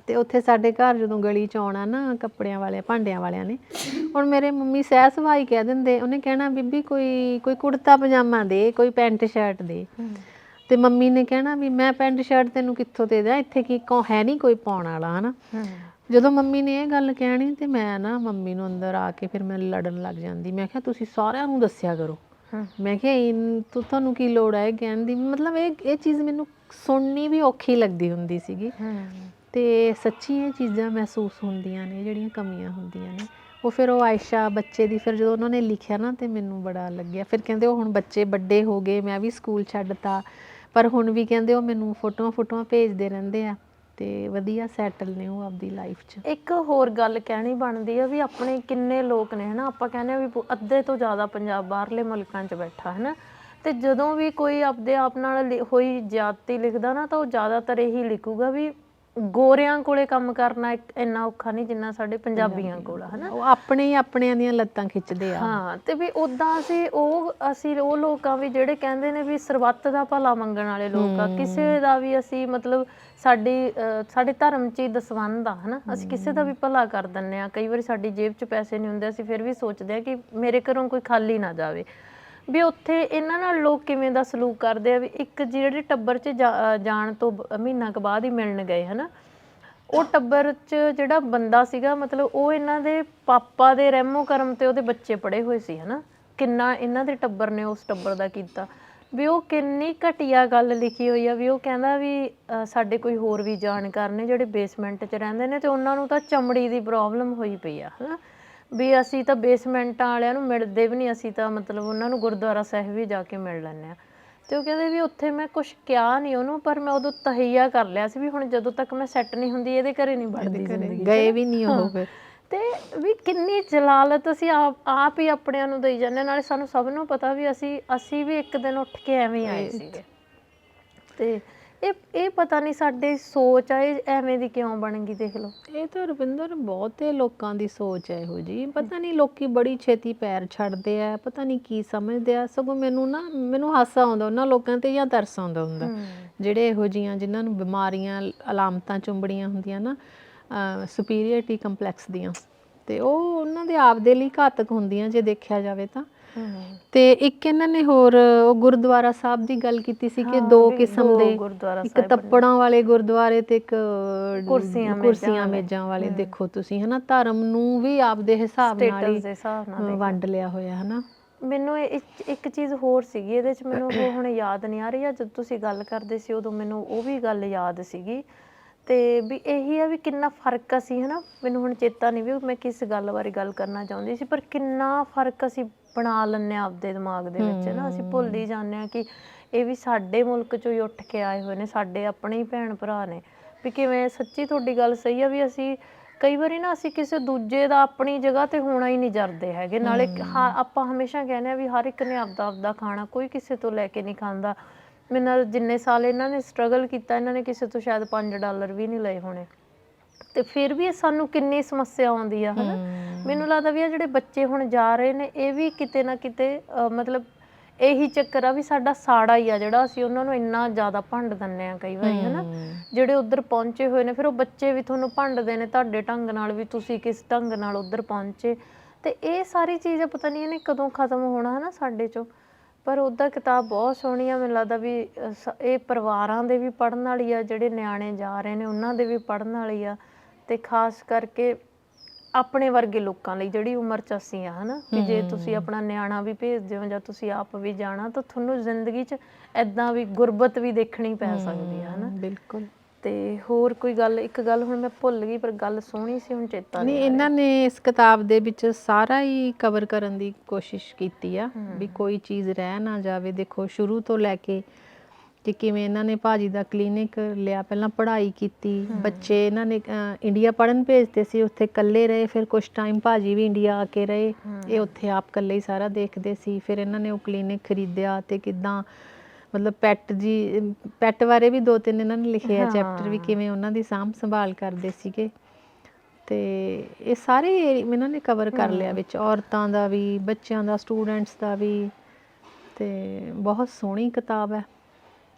ਤੇ ਉੱਥੇ ਸਾਡੇ ਘਰ ਜਦੋਂ ਗਲੀ ਚ ਆਉਣਾ ਨਾ ਕੱਪੜਿਆਂ ਵਾਲੇ ਭਾਂਡਿਆਂ ਵਾਲਿਆਂ ਨੇ ਹੁਣ ਮੇਰੇ ਮੰਮੀ ਸਹਿ ਸਵਾਈ ਕਹਿ ਦਿੰਦੇ ਉਹਨੇ ਕਹਿਣਾ ਬੀਬੀ ਕੋਈ ਕੋਈ ਕੁੜਤਾ ਪਜਾਮਾ ਦੇ ਕੋਈ ਪੈਂਟ ਸ਼ਰਟ ਦੇ। ਤੇ ਮੰਮੀ ਨੇ ਕਹਿਣਾ ਵੀ ਮੈਂ ਪੈਂਟ ਸ਼ਰਟ ਤੈਨੂੰ ਕਿੱਥੋਂ ਦੇ ਦਾਂ ਇੱਥੇ ਕੀ ਕੋ ਹੈ ਨਹੀਂ ਕੋਈ ਪਾਉਣ ਵਾਲਾ ਹਨਾ? ਜਦੋਂ ਮੰਮੀ ਨੇ ਇਹ ਗੱਲ ਕਹਿਣੀ ਤੇ ਮੈਂ ਨਾ ਮੰਮੀ ਨੂੰ ਅੰਦਰ ਆ ਕੇ ਫਿਰ ਮੈਂ ਲੜਨ ਲੱਗ ਜਾਂਦੀ। ਮੈਂ ਕਿਹਾ ਤੁਸੀਂ ਸਾਰਿਆਂ ਨੂੰ ਦੱਸਿਆ ਕਰੋ। ਹੂੰ ਮੈਂ ਕਿਹਾ ਇਨ ਤੂੰ ਤੁਹਾਨੂੰ ਕੀ ਲੋੜ ਹੈ ਕਹਿਣ ਦੀ? ਮਤਲਬ ਇਹ ਇਹ ਚੀਜ਼ ਮੈਨੂੰ ਸੁਣਨੀ ਵੀ ਔਖੀ ਲੱਗਦੀ ਹੁੰਦੀ ਸੀਗੀ। ਤੇ ਸੱਚੀ ਇਹ ਚੀਜ਼ਾਂ ਮਹਿਸੂਸ ਹੁੰਦੀਆਂ ਨੇ ਜਿਹੜੀਆਂ ਕਮੀਆਂ ਹੁੰਦੀਆਂ ਨੇ। ਉਹ ਫਿਰ ਉਹ ਆਇਸ਼ਾ ਬੱਚੇ ਦੀ ਫਿਰ ਜਦੋਂ ਉਹਨਾਂ ਨੇ ਲਿਖਿਆ ਨਾ ਤੇ ਮੈਨੂੰ ਬੜਾ ਲੱਗਿਆ। ਫਿਰ ਕਹਿੰਦੇ ਉਹ ਹੁਣ ਬੱਚੇ ਵੱਡੇ ਹੋ ਗਏ ਮੈਂ ਵੀ ਸਕੂਲ ਛੱਡਤਾ। ਪਰ ਹੁਣ ਵੀ ਕਹਿੰਦੇ ਉਹ ਮੈਨੂੰ ਫੋਟੋਆਂ ਫੋਟੋਆਂ ਭੇਜਦੇ ਰਹਿੰਦੇ ਆ। ਤੇ ਵਧੀਆ ਸੈਟਲ ਨੇ ਉਹ ਆਪਦੀ ਲਾਈਫ 'ਚ। ਇੱਕ ਹੋਰ ਗੱਲ ਕਹਿਣੀ ਬਣਦੀ ਆ ਵੀ ਆਪਣੇ ਕਿੰਨੇ ਲੋਕ ਨੇ, ਹਨਾ? ਆਪਾਂ ਕਹਿੰਦੇ ਆ ਵੀ ਪੁ- ਅੱਧੇ ਤੋਂ ਜ਼ਿਆਦਾ ਪੰਜਾਬ ਬਾਹਰਲੇ ਮੁਲਕਾਂ 'ਚ ਬੈਠਾ, ਹਨਾ? ਤੇ ਜਦੋਂ ਵੀ ਕੋਈ ਆਪਦੇ ਆਪ ਨਾਲ ਲਿ- ਹੋਈ ਜਾਤੀ ਲਿਖਦਾ ਨਾ, ਤਾਂ ਉਹ ਜ਼ਿਆਦਾਤਰ ਇਹੀ ਲਿਖੂਗਾ ਵੀ ਗੋਰਿਆਂ ਕੋਲੇ ਕੰਮ ਕਰਨਾ ਇੱਕ ਇੰਨਾ ਔਖਾ ਨਹੀਂ ਜਿੰਨਾ ਸਾਡੇ ਪੰਜਾਬੀਆਂ ਕੋਲ ਆ ਹਨਾ? ਉਹ ਆਪਣੇ ਹੀ ਆਪਣਿਆਂ ਦੀਆਂ ਲੱਤਾਂ ਖਿੱਚਦੇ ਆ। ਹਾਂ ਤੇ ਵੀ ਉਦਾਂ ਅਸੀਂ ਉਹ ਅਸੀਂ ਉਹ ਲੋਕਾਂ ਵੀ ਜਿਹੜੇ ਕਹਿੰਦੇ ਨੇ ਵੀ ਸਰਬੱਤ ਦਾ ਭਲਾ ਮੰਗਣ ਵਾਲੇ ਲੋਕ ਆ ਕਿਸੇ ਦਾ ਵੀ ਅਸੀਂ ਮਤਲਬ ਸਾਡੀ ਸਾਡੇ ਧਰਮ 'ਚ ਹੀ ਦਸਵੰਧ ਆ ਹਨਾ? ਅਸੀਂ ਕਿਸੇ ਦਾ ਵੀ ਭਲਾ ਕਰ ਦਿੰਨੇ ਆ। ਕਈ ਵਾਰੀ ਸਾਡੀ ਜੇਬ 'ਚ ਪੈਸੇ ਨਹੀਂ ਹੁੰਦੇ ਅਸੀਂ ਫਿਰ ਵੀ ਸੋਚਦੇ ਆ ਕਿ ਮੇਰੇ ਘਰੋਂ ਕੋਈ ਖਾਲੀ ਨਾ ਜਾਵੇ। ਵੀ ਉੱਥੇ ਇਹਨਾਂ ਨਾਲ ਲੋਕ ਕਿਵੇਂ ਦਾ ਸਲੂਕ ਕਰਦੇ ਆ ਵੀ ਇੱਕ ਜਿਹੜੇ ਟੱਬਰ 'ਚ ਜਾ- ਜਾਣ ਤੋਂ ਬ- ਮਹੀਨਾ ਕੁ ਬਾਅਦ ਹੀ ਮਿਲਣ ਗਏ ਹਨਾ? ਉਹ ਟੱਬਰ 'ਚ ਜਿਹੜਾ ਬੰਦਾ ਸੀਗਾ ਮਤਲਬ ਉਹ ਇਹਨਾਂ ਦੇ ਪਾਪਾ ਦੇ ਰਹਿਮੋ ਕਰਮ ਤੇ ਉਹਦੇ ਬੱਚੇ ਪੜੇ ਹੋਏ ਸੀ ਹਨਾ? ਕਿੰਨਾ ਇਹਨਾਂ ਦੇ ਟੱਬਰ ਨੇ ਉਸ ਟੱਬਰ ਦਾ ਕੀਤਾ। ਵੀ ਉਹ ਕਿੰਨੀ ਘਟੀਆ ਗੱਲ ਲਿਖੀ ਹੋਈ ਆ ਵੀ ਉਹ ਕਹਿੰਦਾ ਵੀ ਅਹ, ਸਾਡੇ ਕੋਈ ਹੋਰ ਵੀ ਜਾਣਕਾਰ ਨੇ ਜਿਹੜੇ ਬੇਸਮੈਂਟ 'ਚ ਰਹਿੰਦੇ ਨੇ ਤੇ ਉਹਨਾਂ ਨੂੰ ਤਾਂ ਚਮੜੀ ਦੀ ਪ੍ਰੋਬਲਮ ਹੋਈ ਪਈ ਆ ਹਨਾ? ਵੀ ਅਸੀਂ ਤਾਂ ਬੇਸਮੈਂਟਾਂ ਵਾਲਿਆਂ ਨੂੰ ਮਿਲਦੇ ਵੀ ਨਹੀਂ ਅਸੀਂ ਤਾਂ ਮਤਲਬ ਉਹਨਾਂ ਨੂੰ ਗੁਰਦੁਆਰਾ ਸਾਹਿਬ ਵੀ ਜਾ ਕੇ ਮਿਲ ਲੈਂਦੇ ਆ ਤੇ ਉਹ ਕਹਿੰਦੇ ਵੀ ਉੱਥੇ ਮੈਂ ਕੁਝ ਕਿਹਾ ਨਹੀਂ ਉਹਨੂੰ ਪਰ ਮੈਂ ਉਦੋਂ ਤਹਈਆ ਕਰ ਲਿਆ ਸੀ ਵੀ ਹੁਣ ਜਦੋਂ ਤੱਕ ਮੈਂ ਸੈੱਟ ਨਹੀਂ ਹੁੰਦੀ ਇਹਦੇ ਘਰੇ ਨਹੀਂ ਵੜਦੀ ਜ਼ਿੰਦਗੀ। ਗਏ ਵੀ ਨਹੀਂ ਉਹ ਫਿਰ। ਤੇ ਵੀ ਕਿੰਨੀ ਜਲਾਲਤ ਅਸੀਂ ਆਪ ਆਪ ਹੀ ਆਪਣਿਆਂ ਨੂੰ ਦੇਈ ਜਾਂਦੇ। ਨਾਲੇ ਸਾਨੂੰ ਸਭ ਨੂੰ ਪਤਾ ਵੀ ਅਸੀਂ ਅਸੀਂ ਵੀ ਇੱਕ ਦਿਨ ਉੱਠ ਕੇ ਐਵੇਂ ਆਏ ਸੀਗੇ। ਤੇ ਇਹ ਇਹ ਪਤਾ ਨਹੀਂ ਸਾਡੇ ਸੋਚ ਆ ਇਹ ਐਵੇਂ ਦੀ ਕਿਉਂ ਬਣ ਗਈ ਦੇਖ ਲਓ। ਇਹ ਤਾਂ ਰਵਿੰਦਰ ਬਹੁਤੇ ਲੋਕਾਂ ਦੀ ਸੋਚ ਹੈ ਇਹੋ ਜੀ ਪਤਾ ਨਹੀਂ ਲੋਕੀ ਬੜੀ ਛੇਤੀ ਪੈਰ ਛੱਡਦੇ ਆ ਪਤਾ ਨਹੀਂ ਕੀ ਸਮਝਦੇ ਆ। ਸਗੋਂ ਮੈਨੂੰ ਨਾ ਮੈਨੂੰ ਹਾਸਾ ਆਉਂਦਾ ਉਹਨਾਂ ਲੋਕਾਂ ਤੇ ਜਾਂ ਤਰਸ ਆਉਂਦਾ ਹੁੰਦਾ। ਜਿਹੜੇ ਇਹੋ ਜੀਆਂ ਜਿਨ੍ਹਾਂ ਨੂੰ ਬਿਮਾਰੀਆਂ ਅਲਾਮਤਾਂ ਚੁੰਬੜੀਆਂ ਹੁੰਦੀਆਂ ਨਾ ਸੁਪੀਰੀਅਰਟੀ ਕੰਪਲੈਕਸ ਦੀਆਂ ਤੇ ਉਹ ਉਹਨਾਂ ਦੇ ਆਪ ਦੇ ਲਈ ਘਾਤਕ ਹੁੰਦੀਆਂ ਜੇ ਦੇਖਿਆ ਜਾਵੇ ਤਾਂ। ਤੇ ਇੱਕ ਇਹਨਾਂ ਨੇ ਹੋਰ ਉਹ ਗੁਰਦੁਆਰਾ ਸਾਹਿਬ ਦੀ ਗੱਲ ਕੀਤੀ ਸੀ ਕਿ ਦੋ ਕਿਸਮ ਦੇ ਗੁਰਦੁਆਰਾ ਇੱਕ ਤੱਪੜਾਂ ਵਾਲੇ ਗੁਰਦੁਆਰੇ ਤੇ ਇੱਕ ਕੁਰਸੀਆਂ ਮੇਜ਼ਾਂ ਕੁਰਸੀਆਂ ਮੇਜ਼ਾਂ ਵਾਲੇ ਦੇਖੋ ਤੁਸੀਂ ਹਨਾ ਧਰਮ ਨੂੰ ਵੀ ਆਪਦੇ ਹਿਸਾਬ ਨਾਲ ਸਟੇਟਸ ਹੀ ਦੇ ਹਿਸਾਬ ਨਾਲ ਅ, ਵੰਡ ਲਿਆ ਹੋਇਆ ਹਨਾ। ਮੈਨੂੰ ਇਹ ਇੱਕ- ਇੱਕ ਚੀਜ਼ ਹੋਰ ਸੀਗੀ ਇਹਦੇ ਚ ਮੈਨੂੰ ਉਹ ਹੁਣ ਯਾਦ ਨਹੀਂ ਆ ਰਹੀ ਆ ਜਦ ਤੁਸੀਂ ਗੱਲ ਕਰਦੇ ਸੀ ਉਦੋਂ ਮੈਨੂੰ ਉਹ ਵੀ ਗੱਲ ਯਾਦ ਸੀਗੀ। ਤੇ ਵੀ ਇਹੀ ਆ ਵੀ ਕਿੰਨਾ ਫ਼ਰਕ ਅਸੀਂ ਹਨਾ ਮੈਨੂੰ ਹੁਣ ਚੇਤਾ ਨਹੀਂ ਵੀ ਮੈਂ ਕਿਸ ਗੱਲ ਬਾਰੇ ਗੱਲ ਕਰਨਾ ਚਾਹੁੰਦੀ ਸੀ ਪਰ ਕਿੰਨਾ ਫ਼ਰਕ ਅਸੀਂ ਬਣਾ ਲੈਂਦੇ ਹਾਂ ਆਪਦੇ ਦਿਮਾਗ ਦੇ ਵਿੱਚ ਨਾ? ਅਸੀਂ ਭੁੱਲ ਹੀ ਜਾਂਦੇ ਆ ਕਿ ਇਹ ਵੀ ਸਾਡੇ ਮੁਲਕ ਚੋਂ ਹੀ ਉੱਠ ਕੇ ਆਏ ਹੋਏ ਨੇ ਸਾਡੇ ਆਪਣੇ ਹੀ ਭੈਣ ਭਰਾ ਨੇ। ਵੀ ਕਿਵੇਂ ਸੱਚੀ ਤੁਹਾਡੀ ਗੱਲ ਸਹੀ ਆ ਵੀ ਅਸੀਂ ਕਈ ਵਾਰੀ ਨਾ ਅਸੀਂ ਕਿਸੇ ਦੂਜੇ ਦਾ ਆਪਣੀ ਜਗ੍ਹਾ ਤੇ ਹੋਣਾ ਹੀ ਨਹੀਂ ਜਰਦੇ ਹੈਗੇ। ਨਾਲੇ ਹਾਂ। ਆਪਾਂ ਹਮੇਸ਼ਾ ਕਹਿੰਦੇ ਆ ਵੀ ਹਰ ਇੱਕ ਨੇ ਆਪਦਾ ਆਪਦਾ ਖਾਣਾ ਕੋਈ ਕਿਸੇ ਤੋਂ ਲੈ ਕੇ ਨਹੀਂ ਖਾਂਦਾ। ਮੇਰੇ ਨਾਲ ਜਿੰਨੇ ਸਾਲ ਇਹਨਾਂ ਨੇ ਸਟਰਗਲ ਕੀਤਾ ਇਹਨਾਂ ਨੇ ਕਿਸੇ ਤੋਂ ਸ਼ਾਇਦ 5 ਡਾਲਰ ਵੀ ਨਹੀਂ ਲਏ ਹੋਣੇ। ਤੇ ਫਿਰ ਵੀ ਸਾਨੂੰ ਕਿੰਨੀ ਸਮੱਸਿਆ ਆਉਂਦੀ ਆ ਹਨਾ? ਮੈਨੂੰ ਲੱਗਦਾ ਵੀ ਇਹ ਜਿਹੜੇ ਬੱਚੇ ਹੁਣ ਜਾ ਰਹੇ ਨੇ ਇਹ ਵੀ ਕਿਤੇ ਨਾ ਕਿਤੇ ਮਤਲਬ ਇਹੀ ਚੱਕਰ ਆ ਵੀ ਸਾਡਾ ਸਾੜਾ ਹੀ ਆ ਜਿਹੜਾ ਅਸੀਂ ਉਹਨਾਂ ਨੂੰ ਇੰਨਾ ਜ਼ਿਆਦਾ ਭੰਡ ਦਿੰਨੇ ਆ ਕਈ ਵਾਰੀ ਹਨਾ? ਜਿਹੜੇ ਉੱਧਰ ਪਹੁੰਚੇ ਹੋਏ ਨੇ ਫਿਰ ਉਹ ਬੱਚੇ ਵੀ ਤੁਹਾਨੂੰ ਭੰਡਦੇ ਨੇ ਤੁਹਾਡੇ ਢੰਗ ਨਾਲ ਵੀ ਤੁਸੀਂ ਕਿਸ ਢੰਗ ਨਾਲ ਉੱਧਰ ਪਹੁੰਚੇ? ਤੇ ਇਹ ਸਾਰੀ ਚੀਜ਼ ਪਤਾ ਨਹੀਂ ਇਹਨੇ ਕਦੋਂ ਖਤਮ ਹੋਣਾ ਹਨਾ ਸਾਡੇ ਚੋਂ? ਪਰ ਉਹਦਾ ਕਿਤਾਬ ਬਹੁਤ ਸੋਹਣੀ ਆ ਮੈਨੂੰ ਲੱਗਦਾ ਵੀ ਸ- ਇਹ ਪਰਿਵਾਰਾਂ ਦੇ ਵੀ ਪੜਨ ਵਾਲੀ ਆ ਜਿਹੜੇ ਨਿਆਣੇ ਜਾ ਰਹੇ ਨੇ ਉਹਨਾਂ ਦੇ ਵੀ ਪੜਨ ਵਾਲੀ ਆ ਤੇ ਖਾਸ ਕਰਕੇ ਆਪਣੇ ਵਰਗੇ ਲੋਕਾਂ ਲਈ ਜਿਹੜੀ ਉਮਰ ਚ ਅਸੀਂ ਆ ਹਨਾ? ਕਿ ਜੇ ਤੁਸੀਂ ਆਪਣਾ ਨਿਆਣਾ ਵੀ ਭੇਜਦੇ ਹੋ ਜਾਂ ਤੁਸੀਂ ਆਪ ਵੀ ਜਾਣਾ ਤਾਂ ਤੁਹਾਨੂੰ ਜ਼ਿੰਦਗੀ 'ਚ ਐਦਾਂ ਵੀ ਗੁਰਬਤ ਵੀ ਦੇਖਣੀ ਪੈ ਸਕਦੀ ਆ ਹਨਾ? ਬਿਲਕੁਲ। ਤੇ ਹੋਰ ਕੋਈ ਗੱਲ ਇੱਕ ਗੱਲ ਹੁਣ ਮੈਂ ਭੁੱਲ ਗਈ ਪਰ ਗੱਲ ਸੋਹਣੀ ਸੀ ਹੁਣ ਚੇਤਾ ਨਹੀਂ ਇਹਨਾਂ ਨੇ ਇਸ ਕਿਤਾਬ ਦੇ ਵਿੱਚ ਸਾਰਾ ਹੀ ਕਵਰ ਕਰਨ ਦੀ ਕੋਸ਼ਿਸ਼ ਕੀਤੀ ਆ ਵੀ ਕੋਈ ਚੀਜ਼ ਰਹਿ ਨਾ ਜਾਵੇ। ਦੇਖੋ ਸ਼ੁਰੂ ਤੋਂ ਲੈ ਕੇ ਕਿ ਕਿਵੇਂ ਇਹਨਾਂ ਨੇ ਭਾਜੀ ਦਾ ਕਲੀਨਿਕ ਲਿਆ ਪਹਿਲਾਂ ਪੜ੍ਹਾਈ ਕੀਤੀ ਬੱਚੇ ਇਹਨਾਂ ਨੇ ਇੰਡੀਆ ਪੜਨ ਭੇਜਦੇ ਸੀ ਉੱਥੇ ਇਕੱਲੇ ਰਹੇ ਫਿਰ ਕੁਝ ਟਾਈਮ ਭਾਜੀ ਵੀ ਇੰਡੀਆ ਆ ਕੇ ਰਹੇ। ਇਹ ਉੱਥੇ ਆਪ ਇਕੱਲੇ ਹੀ ਸਾਰਾ ਦੇਖਦੇ ਸੀ ਫਿਰ ਇਹਨਾਂ ਨੇ ਉਹ ਕਲੀਨਿਕ ਖਰੀਦਿਆ ਤੇ ਕਿਦਾਂ ਮਤਲਬ ਪੈਟ ਜੀ ਪੈਟ ਬਾਰੇ ਵੀ ਦੋ ਤਿੰਨ ਇਹਨਾਂ ਨੇ ਲਿਖੇ ਆ ਚੈਪਟਰ ਵੀ ਕਿਵੇਂ ਉਹਨਾਂ ਦੀ ਸਾਂਭ ਸੰਭਾਲ ਕਰਦੇ ਸੀਗੇ। ਤੇ ਇਹ ਸਾਰੇ ਇਹਨਾਂ ਨੇ ਕਵਰ ਕਰ ਲਿਆ ਵਿੱਚ ਔਰਤਾਂ ਦਾ ਵੀ ਬੱਚਿਆਂ ਦਾ ਸਟੂਡੈਂਟਸ ਦਾ ਵੀ। ਤੇ ਬਹੁਤ ਸੋਹਣੀ ਕਿਤਾਬ ਹੈ।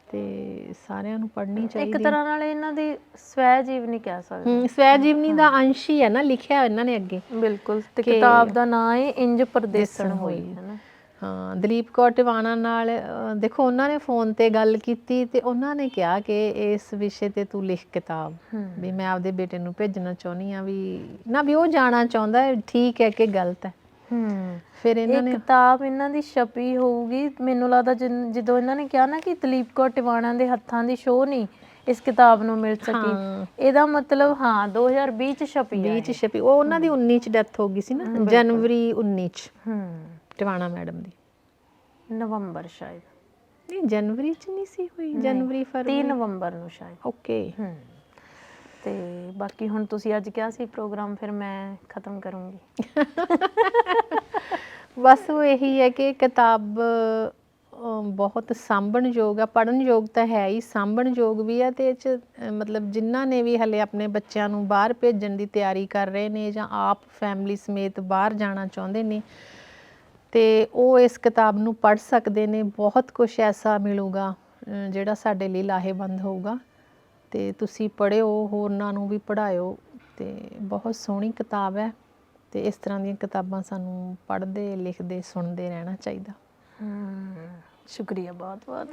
ਤੇ ਸਾਰਿਆਂ ਨੂੰ ਪੜ੍ਹਨੀ ਇੱਕ ਚਾਹੀਦੀ। ਤਰ੍ਹਾਂ ਨਾਲ ਇਹਨਾਂ ਦੀ ਸਵੈ ਜੀਵਨੀ ਕਹਿ ਸਕਦੇ। ਹੂੰ ਸਵੈ ਜੀਵਨੀ ਦਾ ਅੰਸ਼ ਹੀ ਹੈ ਨਾ ਲਿਖਿਆ ਇਹਨਾਂ ਨੇ ਅੱਗੇ ਬਿਲਕੁਲ ਤੇ ਕਿਤਾਬ ਦਾ ਨਾਂ ਹੈ ਇੰਜ ਪਰਦੇਸਣ ਦੇਸਣ ਹੋਈ ਹੋਈ। ਹੈ ਨਾ। ਹਾਂ ਦਲੀਪ ਕੌਰ ਟਿਵਾਣਾ ਨਾਲ ਦੇਖੋ ਉਹਨਾਂ ਨੇ ਫੋਨ ਤੇ ਗੱਲ ਕੀਤੀ ਤੇ ਉਹਨਾਂ ਨੇ ਕਿਹਾ ਕਿ ਇਸ ਵਿਸ਼ੇ ਤੇ ਤੂੰ ਲਿਖ ਕਿਤਾਬ। ਵੀ ਮੈਂ ਆਪਦੇ ਬੇਟੇ ਨੂੰ ਭੇਜਣਾ ਚਾਹੁੰਦੀ ਆ ਵੀ ਨਾ ਵੀ ਉਹ ਜਾਣਾ ਚਾਹੁੰਦਾ ਹੈ ਠੀਕ ਹੈ ਕਿ ਗਲਤ ਹੈ। ਹੂੰ। ਫਿਰ ਇਹਨਾਂ ਇਹ ਨੇ ਕਿਤਾਬ ਇਹਨਾਂ ਦੀ ਛਪੀ ਹੋਊਗੀ। ਮੈਨੂੰ ਲੱਗਦਾ ਜਦੋਂ ਇਹਨਾਂ ਨੇ ਕਿਹਾ ਨਾ ਕਿ ਦਲੀਪ ਕੌਰ ਟਿਵਾਣਾ ਦੇ ਹੱਥਾਂ ਦੀ ਸ਼ੋਅ ਨਹੀਂ ਇਸ ਕਿਤਾਬ ਨੂੰ ਮਿਲ ਸਕੀ। ਇਹਦਾ ਮਤਲਬ ਹਾਂ 2020 ਚ ਛਪੀ ਹੈ ਵਿੱਚ ਛਪੀ ਉਹ ਉਹਨਾਂ ਦੀ 19 ਚ ਡੈਥ ਹੋ ਗਈ ਸੀ ਨਾ ਜਨਵਰੀ 19 ਚ। ਹੂੰ। ਟਿਵਾਣਾ ਮੈਡਮ ਦੀ। ਨਵੰਬਰ ਸ਼ਾਇਦ। ਨਹੀਂ ਜਨਵਰੀ ਚ ਨਹੀਂ ਸੀ ਹੋਈ? ਜਨਵਰੀ 3 ਫਰਵਰੀ ਨਵੰਬਰ ਨੂੰ ਸ਼ਾਇਦ। ਓਕੇ। ਹੂੰ। ਤੇ ਬਾਕੀ ਹੁਣ ਤੁਸੀਂ ਅੱਜ ਕਿਹਾ ਸੀ ਪ੍ਰੋਗਰਾਮ ਫਿਰ ਮੈਂ ਖਤਮ ਕਰੂੰਗੀ। <laughs> ਬਸ ਉਹ ਇਹੀ ਹੈ ਕਿ ਕਿਤਾਬ ਬਹੁਤ ਸਾਂਭਣਯੋਗ ਆ। ਪੜਨਯੋਗ ਤਾਂ ਹੈ ਹੀ ਸਾਂਭਣਯੋਗ ਵੀ ਆ ਤੇ ਇਹ ਚ ਮਤਲਬ ਜਿਨ੍ਹਾਂ ਨੇ ਵੀ ਹਲੇ ਆਪਣੇ ਬੱਚਿਆਂ ਨੂੰ ਬਾਹਰ ਭੇਜਣ ਦੀ ਤਿਆਰੀ ਕਰ ਰਹੇ ਨੇ ਜਾਂ ਆਪ ਫੈਮਿਲੀ ਸਮੇਤ ਬਾਹਰ ਜਾਣਾ ਚਾਹੁੰਦੇ ਨੇ ਤੇ ਉਹ ਇਸ ਕਿਤਾਬ ਨੂੰ ਪੜ੍ਹ ਸਕਦੇ ਨੇ ਬਹੁਤ ਕੁਝ ਐਸਾ ਮਿਲੂਗਾ ਜਿਹੜਾ ਸਾਡੇ ਲਈ ਲਾਹੇਵੰਦ ਹੋਊਗਾ। ਤੇ ਤੁਸੀਂ ਪੜ੍ਹਿਓ ਹੋਰਨਾਂ ਨੂੰ ਵੀ ਪੜ੍ਹਾਇਓ ਤੇ ਬਹੁਤ ਸੋਹਣੀ ਕਿਤਾਬ ਹੈ ਤੇ ਇਸ ਤਰ੍ਹਾਂ ਦੀਆਂ ਕਿਤਾਬਾਂ ਸਾਨੂੰ ਪੜ੍ਹਦੇ ਲਿਖਦੇ ਸੁਣਦੇ ਰਹਿਣਾ ਚਾਹੀਦਾ। ਹੂੰ ਸ਼ੁਕਰੀਆ ਬਹੁਤ ਬਹੁਤ